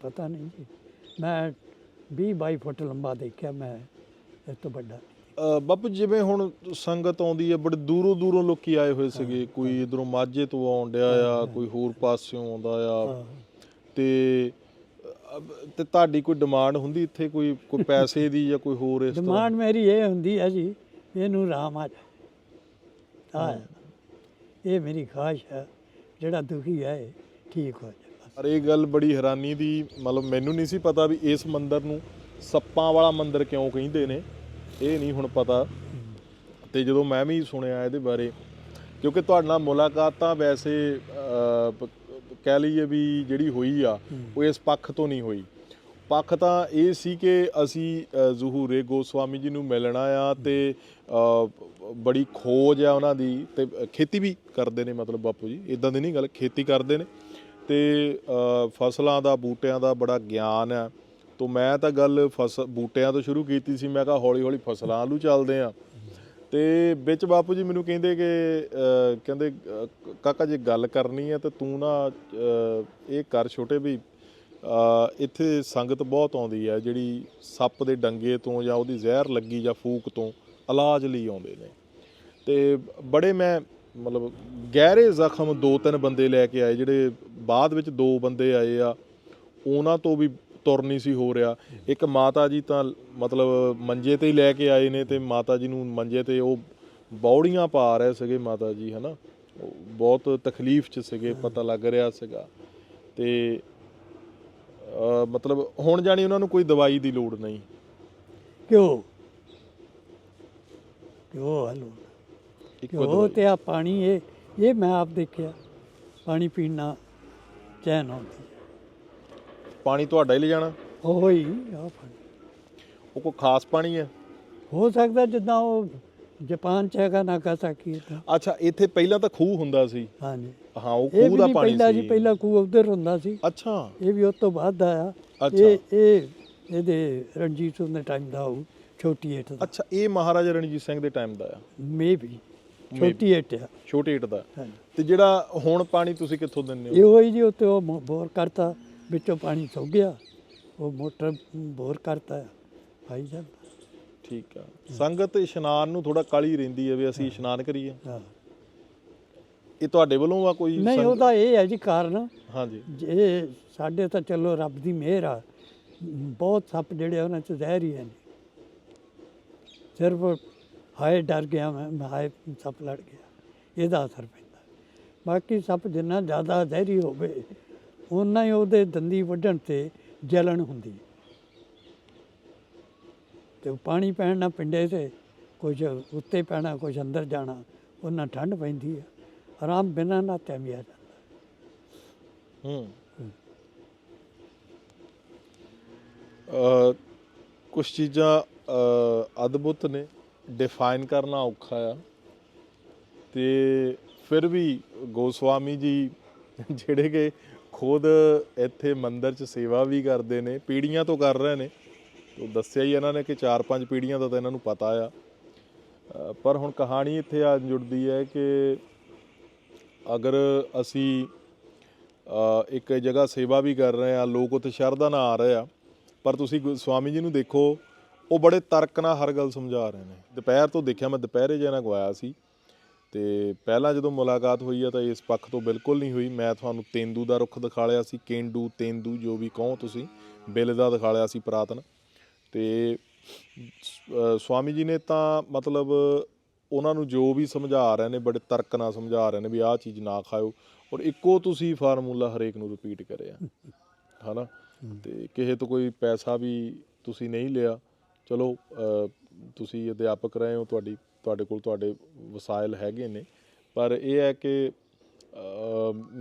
ਪਤਾ ਨਹੀਂ ਜੀ। ਮੈਂ 20 22 ਫੁੱਟ ਲੰਬਾ ਦੇਖਿਆ ਮੈਂ ਇਸ ਤੋਂ ਵੱਡਾ। ਬਾਪੂ ਜਿਵੇਂ ਹੁਣ ਸੰਗਤ ਆਉਂਦੀ ਹੈ ਬੜੇ ਦੂਰੋਂ ਦੂਰੋਂ ਲੋਕੀ ਆਏ ਹੋਏ ਸੀਗੇ। ਕੋਈ ਇਧਰੋਂ ਮਾਝੇ ਤੋਂ ਆਉਣ ਡਿਆ ਆ ਕੋਈ ਹੋਰ ਪਾਸਿਓਂ ਆਉਂਦਾ ਆ। ਤੇ ਤੇ ਤੁਹਾਡੀ ਕੋਈ ਡਿਮਾਂਡ ਹੁੰਦੀ ਇੱਥੇ? ਕੋਈ ਕੋਈ ਪੈਸੇ ਦੀ ਜਾਂ ਕੋਈ ਹੋਰ ਇਸ ਤਰ੍ਹਾਂ? ਡਿਮਾਂਡ ਮੇਰੀ ਇਹ ਹੁੰਦੀ ਹੈ ਜੀ ਇਹਨੂੰ ਰਾਮ ਆ ਹਾਂ। ਇਹ ਮੇਰੀ ਖਾਸ਼ ਹੈ ਜਿਹੜਾ ਦੁਖੀ ਹੈ ਠੀਕ ਹੋ। ਪਰ ਇਹ ਗੱਲ ਬੜੀ ਹੈਰਾਨੀ ਦੀ ਮਤਲਬ ਮੈਨੂੰ ਨਹੀਂ ਸੀ ਪਤਾ ਵੀ ਇਸ ਮੰਦਿਰ ਨੂੰ ਸੱਪਾਂ ਵਾਲਾ ਮੰਦਿਰ ਕਿਉਂ ਕਹਿੰਦੇ ਨੇ ਇਹ ਨਹੀਂ ਹੁਣ ਪਤਾ। ਤੇ ਜਦੋਂ ਮੈਂ ਵੀ ਸੁਣਿਆ ਇਹਦੇ ਬਾਰੇ ਕਿਉਂਕਿ ਤੁਹਾਡੇ ਨਾਲ ਮੁਲਾਕਾਤ ਤਾਂ ਵੈਸੇ ਕਹਿ ਲਈਏ ਵੀ ਜਿਹੜੀ ਹੋਈ ਆ ਉਹ ਇਸ ਪੱਖ ਤੋਂ ਨਹੀਂ ਹੋਈ। ਪੱਖ ਤਾਂ ਇਹ ਸੀ ਕਿ ਅਸੀਂ ਅਹ, ਜ਼ਹੂਰੇ ਗੋਸਵਾਮੀ ਜੀ ਨੂੰ ਮਿਲਣਾ ਆ ਤੇ ਬੜੀ ਖੋਜ ਆ ਉਹਨਾਂ ਦੀ ਤੇ ਖੇਤੀ ਵੀ ਕਰਦੇ ਨੇ ਮਤਲਬ ਬਾਪੂ ਜੀ ਇਦਾਂ ਦੀ ਨਹੀਂ ਗੱਲ ਖੇਤੀ ਕਰਦੇ ਨੇ। ਤੇ ਫਸਲਾਂ ਦਾ, ਬੂਟਿਆਂ ਦਾ ਬੜਾ ਗਿਆਨ ਆ ਤੋਂ ਮੈਂ ਤਾਂ ਗੱਲ ਫਸ, ਬੂਟਿਆਂ ਤੋਂ ਸ਼ੁਰੂ ਕੀਤੀ ਸੀ, ਮੈਂ ਕਿਹਾ ਹੌਲੀ ਹੌਲੀ ਫਸਲਾਂ ਵੱਲ ਚੱਲਦੇ ਆ ਤੇ ਵਿੱਚ ਬਾਪੂ ਜੀ ਮੈਨੂੰ ਕਹਿੰਦੇ ਕਿ ਕਹਿੰਦੇ ਕਾਕਾ ਜੇ ਗੱਲ ਕਰਨੀ ਹੈ ਤਾਂ ਤੂੰ ਨਾ ਇਹ ਕਰ ਛੋਟੇ ਵੀ ਇੱਥੇ ਸੰਗਤ ਬਹੁਤ ਆਉਂਦੀ ਹੈ, ਜਿਹੜੀ ਸੱਪ ਦੇ ਡੰਗੇ ਤੋਂ ਜਾਂ ਉਹਦੀ ਜ਼ਹਿਰ ਲੱਗੀ ਜਾਂ ਫੂਕ ਤੋਂ ਇਲਾਜ ਲਈ ਆਉਂਦੇ ਨੇ। ਤੇ ਬੜੇ ਮੈਂ ਮਤਲਬ ਗਹਿਰੇ ਜ਼ਖਮ ਦੋ ਤਿੰਨ ਬੰਦੇ ਲੈ ਕੇ ਆਏ, ਜਿਹੜੇ ਬਾਅਦ ਵਿੱਚ ਦੋ ਬੰਦੇ ਆਏ ਆ, ਉਹਨਾਂ ਤੋਂ ਵੀ ਤੁਰ ਨਹੀਂ ਸੀ ਹੋ ਰਿਹਾ। ਇੱਕ ਮਾਤਾ ਜੀ ਤਾਂ ਮਤਲਬ ਮੰਜੇ ਤੇ ਹੀ ਲੈ ਕੇ ਆਏ ਨੇ ਤੇ ਮਾਤਾ ਜੀ ਨੂੰ ਮੰਜੇ ਤੇ ਉਹ ਬੌੜੀਆਂ ਪਾ ਰਹੇ ਸੀਗੇ ਮਾਤਾ ਜੀ, ਹਨਾ? ਉਹ ਬਹੁਤ ਤਕਲੀਫ 'ਚ ਸੀਗੇ, ਪਤਾ ਲੱਗ ਰਿਹਾ ਸੀਗਾ। ਤੇ ਮਤਲਬ ਹੁਣ ਜਾਣੀ ਉਹਨਾਂ ਨੂੰ ਕੋਈ ਦਵਾਈ ਦੀ ਲੋੜ ਨਹੀਂ। ਕਿਉਂ? ਕਿਉਂ ਹਲੋ ਦਵਾਈ ਤੇ ਆ ਪਾਣੀ ਇਹ ਇਹ ਮੈਂ ਆਪ ਦੇਖਿਆ। ਪਾਣੀ ਪੀਣਾ ਚੈਨ ਆਉਂਦੀ। ਪਾਣੀ ਤੁਹਾਡਾ ਹੀ ਲੈ ਜਾਣਾ? ਉਹ ਹੀ ਆ ਪਾਣੀ। ਉਹ ਕੋਈ ਖਾਸ ਪਾਣੀ ਹੈ? ਹੋ ਸਕਦਾ ਜਿੱਦਾਂ ਉਹ ਜਾਪਾਨ ਚ ਹੈਗਾ ਨਾਗਾਸਾਕੀ ਤਾਂ ਅੱਛਾ ਇੱਥੇ ਪਹਿਲਾਂ ਤਾਂ ਖੂਹ ਹੁੰਦਾ ਸੀ। ਹਾਂਜੀ। ਹਾਂ ਉਹ ਇਹ ਖੂਹ ਵੀ ਦਾ ਨਹੀਂ ਪਾਣੀ ਪਹਿਲਾਂ ਜੀ ਸੀ ਪਹਿਲਾਂ ਕੂ ਉਧਰ ਹੁੰਦਾ ਸੀ। ਅੱਛਾ। ਇਹ ਵੀ ਉਸ ਤੋਂ ਬਾਅਦ ਦਾ ਆ। ਅੱਛਾ। ਇਹ ਇਹ ਇਹਦੇ ਰਣਜੀਤ ਸਿੰਘ ਦੇ ਟਾਈਮ ਦਾ ਹੋਊ ਛੋਟੀ ਏਟ ਦਾ। ਅੱਛਾ ਇਹ ਮਹਾਰਾਜਾ ਰਣਜੀਤ ਸਿੰਘ ਦੇ ਟਾਈਮ ਦਾ ਆ। ਮੇ ਵੀ ਛੋਟੀ ਏਟ ਆ। ਛੋਟੇ ਇੱਟ ਦਾ। ਤੇ ਜਿਹੜਾ ਹੁਣ ਪਾਣੀ ਤੁਸੀਂ ਕਿੱਥੋਂ ਦਿੰਦੇ ਹੋ? ਇਹੋ ਹੀ ਜੀ ਉੱਤੇ ਉਹ ਬੋਰ ਕਰਤਾ ਵਿੱਚੋਂ ਪਾਣੀ ਸੁੱਕ ਗਿਆ। ਉਹ ਮੋਟਰ ਬੋਰ ਕਰਤਾ। ਆਈ ਜਾਂਦਾ। ਠੀਕ ਆ। ਸੰਗਤ ਇਸ਼ਨਾਨ ਨੂੰ ਥੋੜਾ ਕਾਲੀ ਰਹਿੰਦੀ ਹੈ ਵੀ ਅਸੀਂ ਇਸ਼ਨਾਨ ਕਰੀਏ। ਹਾਂ। ਇਹ ਤੁਹਾਡੇ ਵੱਲੋਂ ਆ ਕੋਈ ਨਹੀਂ ਉਹਦਾ ਇਹ ਹੈ ਜੀ ਕਾਰਨ। ਹਾਂਜੀ। ਜੇ ਸਾਡੇ ਤਾਂ ਚਲੋ ਰੱਬ ਦੀ ਮਿਹਰ ਆ। ਬਹੁਤ ਸੱਪ ਜਿਹੜੇ ਉਹਨਾਂ ਚ ਜ਼ਹਿਰ ਹੀ ਹੈ ਨਹੀਂ ਸਿਰਫ ਹਾਏ ਡਰ ਗਿਆ ਮੈਂ ਹਾਏ ਸੱਪ ਲੜ ਗਿਆ। ਇਹਦਾ ਅਸਰ ਪੈਂਦਾ। ਬਾਕੀ ਸੱਪ ਜਿੰਨਾ ਜ਼ਿਆਦਾ ਜ਼ਹਿਰੀ ਹੋਵੇ ਉਨਾ ਹੀ ਉਹਦੇ ਦੰਦੀ ਵੱਢਣ ਤੇ ਜਲਨ ਹੁੰਦੀ। ਤੇ ਪਾਣੀ ਪੈਣ ਨਾਲ ਪਿੰਡੇ ਤੇ ਕੁਝ ਉੱਤੇ ਪੈਣਾ ਕੁਝ ਅੰਦਰ ਜਾਣਾ ਉਹਨਾਂ ਠੰਡ ਪੈਂਦੀ ਹੈ। ਆਰਾਮ ਬਿਨਾਂ ਨਾਤੇ ਵੀ ਆ ਜਾਂਦਾ। ਹੂੰ। ਅ ਕੁਝ ਚੀਜ਼ਾਂ ਅਦਭੁਤ ਨੇ। ਡਿਫਾਈਨ ਕਰਨਾ ਔਖਾ ਆ। ਤੇ ਫਿਰ ਵੀ ਗੋਸਵਾਮੀ ਜੀ ਜਿਹੜੇ ਕਿ ਖੁਦ ਇੱਥੇ ਮੰਦਿਰ 'ਚ ਸੇਵਾ ਵੀ ਕਰਦੇ ਨੇ ਪੀੜ੍ਹੀਆਂ ਤੋਂ ਕਰ ਰਹੇ ਨੇ। ਉਹ ਦੱਸਿਆ ਹੀ ਇਹਨਾਂ ਨੇ ਕਿ 4-5 ਪੀੜ੍ਹੀਆਂ ਦਾ ਤਾਂ ਇਹਨਾਂ ਨੂੰ ਪਤਾ ਆ। ਪਰ ਹੁਣ ਕਹਾਣੀ ਇੱਥੇ ਆ ਜੁੜਦੀ ਹੈ ਕਿ ਅਗਰ ਅਸੀਂ ਇੱਕ ਜਗ੍ਹਾ ਸੇਵਾ ਵੀ ਕਰ ਰਹੇ ਆ ਲੋਕ ਉੱਥੇ ਸ਼ਰਧਾ ਨਾਲ ਆ ਰਹੇ ਆ। ਪਰ ਤੁਸੀਂ ਗੁ- ਸਵਾਮੀ ਜੀ ਨੂੰ ਦੇਖੋ ਉਹ ਬੜੇ ਤਰਕ ਨਾਲ ਹਰ ਗੱਲ ਸਮਝਾ ਰਹੇ ਨੇ। ਦੁਪਹਿਰ ਤੋਂ ਦੇਖਿਆ, ਮੈਂ ਦੁਪਹਿਰੇ ਜਿਹਨਾਂ ਗਵਾਇਆ ਸੀ ਤੇ ਪਹਿਲਾਂ ਜਦੋਂ ਮੁਲਾਕਾਤ ਹੋਈ ਆ ਤਾਂ ਇਸ ਪੱਖ ਤੋਂ ਬਿਲਕੁਲ ਨਹੀਂ ਹੋਈ। ਮੈਂ ਤੁਹਾਨੂੰ ਤੇਂਦੂ ਦਾ ਰੁੱਖ ਦਿਖਾ ਲਿਆ ਸੀ, ਕੇਂਡੂ, ਤੇਂਦੂ ਜੋ ਵੀ ਕਹੋ ਤੁਸੀਂ, ਬਿੱਲ ਦਾ ਦਿਖਾ ਲਿਆ ਸੀ ਪੁਰਾਤਨ। ਤੇ ਸਵਾਮੀ ਜੀ ਨੇ ਤਾਂ ਮਤਲਬ ਉਹਨਾਂ ਨੂੰ ਜੋ ਵੀ ਸਮਝਾ ਰਹੇ ਨੇ, ਬੜੇ ਤਰਕ ਨਾਲ ਸਮਝਾ ਰਹੇ ਨੇ ਵੀ ਆਹ ਚੀਜ਼ ਨਾ ਖਾਓ ਔਰ ਇੱਕੋ ਤੁਸੀਂ ਫਾਰਮੂਲਾ ਹਰੇਕ ਨੂੰ ਰਿਪੀਟ ਕਰਿਆ। ਹਨਾ? ਤੇ ਕਿਸੇ ਤੋਂ ਕੋਈ ਪੈਸਾ ਵੀ ਤੁਸੀਂ ਨਹੀਂ ਲਿਆ। ਚਲੋ ਤੁਸੀਂ ਅਧਿਆਪਕ ਰਹੇ ਹੋ, ਤੁਹਾਡੀ, ਤੁਹਾਡੇ ਕੋਲ ਤੁਹਾਡੇ ਵਸਾਇਲ ਹੈਗੇ ਨੇ, ਪਰ ਇਹ ਹੈ ਕਿ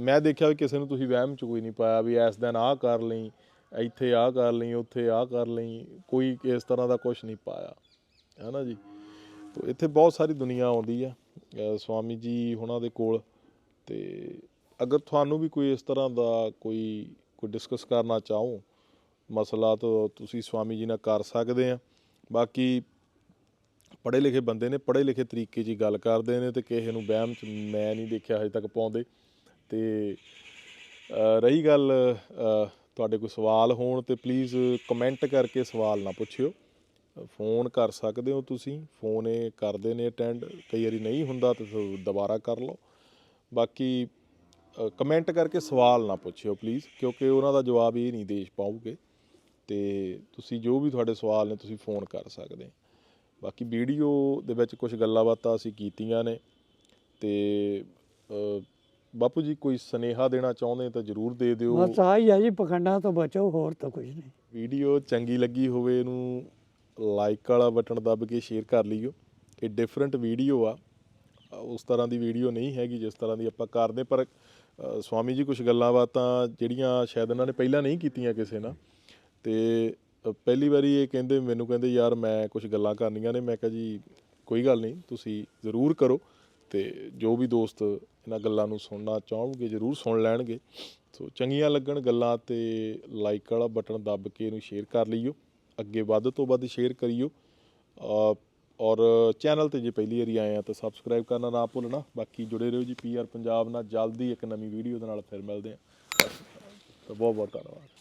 ਮੈਂ ਦੇਖਿਆ ਵੀ ਕਿਸੇ ਨੂੰ ਤੁਸੀਂ ਵਹਿਮ ਚ ਕੋਈ ਨਹੀਂ ਪਾਇਆ ਵੀ ਇਸ ਦਿਨ ਆਹ ਕਰ ਲਈ, ਇੱਥੇ ਆਹ ਕਰ ਲਈ, ਉੱਥੇ ਆਹ ਕਰ ਲਈ, ਕੋਈ ਇਸ ਤਰ੍ਹਾਂ ਦਾ ਕੁਝ ਨਹੀਂ ਪਾਇਆ, ਹੈ ਨਾ ਜੀ? ਤੋ ਇੱਥੇ ਬਹੁਤ ਸਾਰੀ ਦੁਨੀਆ ਆਉਂਦੀ ਆ ਸਵਾਮੀ ਜੀ ਹੁਣਾਂ ਦੇ ਕੋਲ, ਤੇ ਅਗਰ ਤੁਹਾਨੂੰ ਵੀ ਕੋਈ ਇਸ ਤਰ੍ਹਾਂ ਦਾ ਕੋਈ ਕੋਈ ਡਿਸਕਸ ਕਰਨਾ ਚਾਹੋ, ਮਸਲਾ ਤਾਂ ਤੁਸੀਂ ਸਵਾਮੀ ਜੀ ਨਾਲ ਕਰ ਸਕਦੇ ਆ। ਬਾਕੀ ਪੜ੍ਹੇ ਲਿਖੇ ਬੰਦੇ ਨੇ ਪੜ੍ਹੇ ਲਿਖੇ ਤਰੀਕੇ 'ਚ ਹੀ ਗੱਲ ਕਰਦੇ ਨੇ ਤੇ ਕਿਸੇ ਨੂੰ ਵਹਿਮ 'ਚ ਮੈਂ ਨਹੀਂ ਦੇਖਿਆ ਹਜੇ ਤੱਕ ਪਾਉਂਦੇ। ਤੇ ਰਹੀ ਗੱਲ ਤੁਹਾਡੇ ਕੋਈ ਸਵਾਲ ਹੋਣ ਤੇ ਪਲੀਜ਼ ਕਮੈਂਟ ਕਰਕੇ ਸਵਾਲ ਨਾ ਪੁੱਛਿਓ। ਫੋਨ ਕਰ ਸਕਦੇ ਹੋ ਤੁਸੀਂ, ਫੋਨ ਇਹ ਕਰਦੇ ਨੇ ਅਟੈਂਡ ਕਈ ਵਾਰੀ ਨਹੀਂ ਹੁੰਦਾ ਤਾਂ ਦੁਬਾਰਾ ਕਰ ਲਓ। ਬਾਕੀ ਕਮੈਂਟ ਕਰਕੇ ਸਵਾਲ ਨਾ ਪੁੱਛਿਓ ਪਲੀਜ਼ ਕਿਉਂਕਿ ਉਹਨਾਂ ਦਾ ਜਵਾਬ ਇਹ ਨਹੀਂ ਦੇ ਪਾਉਗੇ ਤੇ ਤੁਸੀਂ ਜੋ ਵੀ ਤੁਹਾਡੇ ਸਵਾਲ ਨੇ ਤੁਸੀਂ ਫੋਨ ਕਰ ਸਕਦੇ ਬਾਕੀ ਵੀਡੀਓ ਦੇ ਵਿੱਚ ਕੁਝ ਗੱਲਾਂ ਬਾਤਾਂ ਅਸੀਂ ਕੀਤੀਆਂ ਨੇ ਤੇ ਬਾਪੂ ਜੀ ਕੋਈ ਸਨੇਹਾ ਦੇਣਾ ਚਾਹੁੰਦੇ ਤਾਂ ਜਰੂਰ ਦੇ ਦਿਓ। ਬਸ ਆਹੀ ਆ ਜੀ ਪਖੰਡਾਂ ਤੋਂ ਬਚੋ ਹੋਰ ਤਾਂ ਕੁਝ ਨਹੀਂ। ਵੀਡੀਓ ਚੰਗੀ ਲੱਗੀ ਹੋਵੇ ਇਹਨੂੰ ਲਾਈਕ ਵਾਲਾ ਬਟਨ ਦੱਬ ਕੇ ਸ਼ੇਅਰ ਕਰ ਲਿਓ। ਇਹ ਡਿਫਰੈਂਟ ਵੀਡੀਓ ਆ। ਉਸ ਤਰ੍ਹਾਂ ਦੀ ਵੀਡੀਓ ਨਹੀਂ ਹੈਗੀ ਜਿਸ ਤਰ੍ਹਾਂ ਦੀ ਆਪਾਂ ਕਰਦੇ ਪਰ ਸਵਾਮੀ ਜੀ ਕੁਝ ਗੱਲਾਂ ਬਾਤਾਂ ਜਿਹੜੀਆਂ ਸ਼ਾਇਦ ਇਹਨਾਂ ਨੇ ਪਹਿਲਾਂ ਨਹੀਂ ਕੀਤੀਆਂ ਕਿਸੇ ਨਾਲ ਅਤੇ ਪਹਿਲੀ ਵਾਰੀ ਇਹ ਕਹਿੰਦੇ, ਮੈਨੂੰ ਕਹਿੰਦੇ, ਯਾਰ, ਮੈਂ ਕੁਝ ਗੱਲਾਂ ਕਰਨੀਆਂ ਨੇ। ਮੈਂ ਕਿਹਾ, ਜੀ, ਕੋਈ ਗੱਲ ਨਹੀਂ, ਤੁਸੀਂ ਜ਼ਰੂਰ ਕਰੋ। ਅਤੇ ਜੋ ਵੀ ਦੋਸਤ ਇਹਨਾਂ ਗੱਲਾਂ ਨੂੰ ਸੁਣਨਾ ਚਾਹਣਗੇ, ਜ਼ਰੂਰ ਸੁਣ ਲੈਣਗੇ। ਸੋ, ਚੰਗੀਆਂ ਲੱਗਣ ਗੱਲਾਂ ਤੇ ਲਾਈਕ ਵਾਲਾ ਬਟਨ ਦੱਬ ਕੇ ਇਹਨੂੰ ਸ਼ੇਅਰ ਕਰ ਲਈਓ। ਅੱਗੇ ਵੱਧ ਤੋਂ ਵੱਧ ਸ਼ੇਅਰ ਕਰਿਓ। ਔਰ ਚੈਨਲ ਤੇ ਜੇ ਪਹਿਲੀ ਵਾਰੀ ਆਏ ਆ ਤਾਂ ਸਬਸਕ੍ਰਾਈਬ ਕਰਨਾ ਨਾ ਭੁੱਲਣਾ। ਬਾਕੀ ਜੁੜੇ ਰਹੋ ਜੀ ਪੀਆਰ ਪੰਜਾਬ ਨਾਲ। ਜਲਦੀ ਇੱਕ ਨਵੀਂ ਵੀਡੀਓ ਦੇ ਨਾਲ ਫਿਰ ਮਿਲਦੇ ਆ ਤਾਂ ਬਹੁਤ ਬਹੁਤ ਧੰਨਵਾਦ।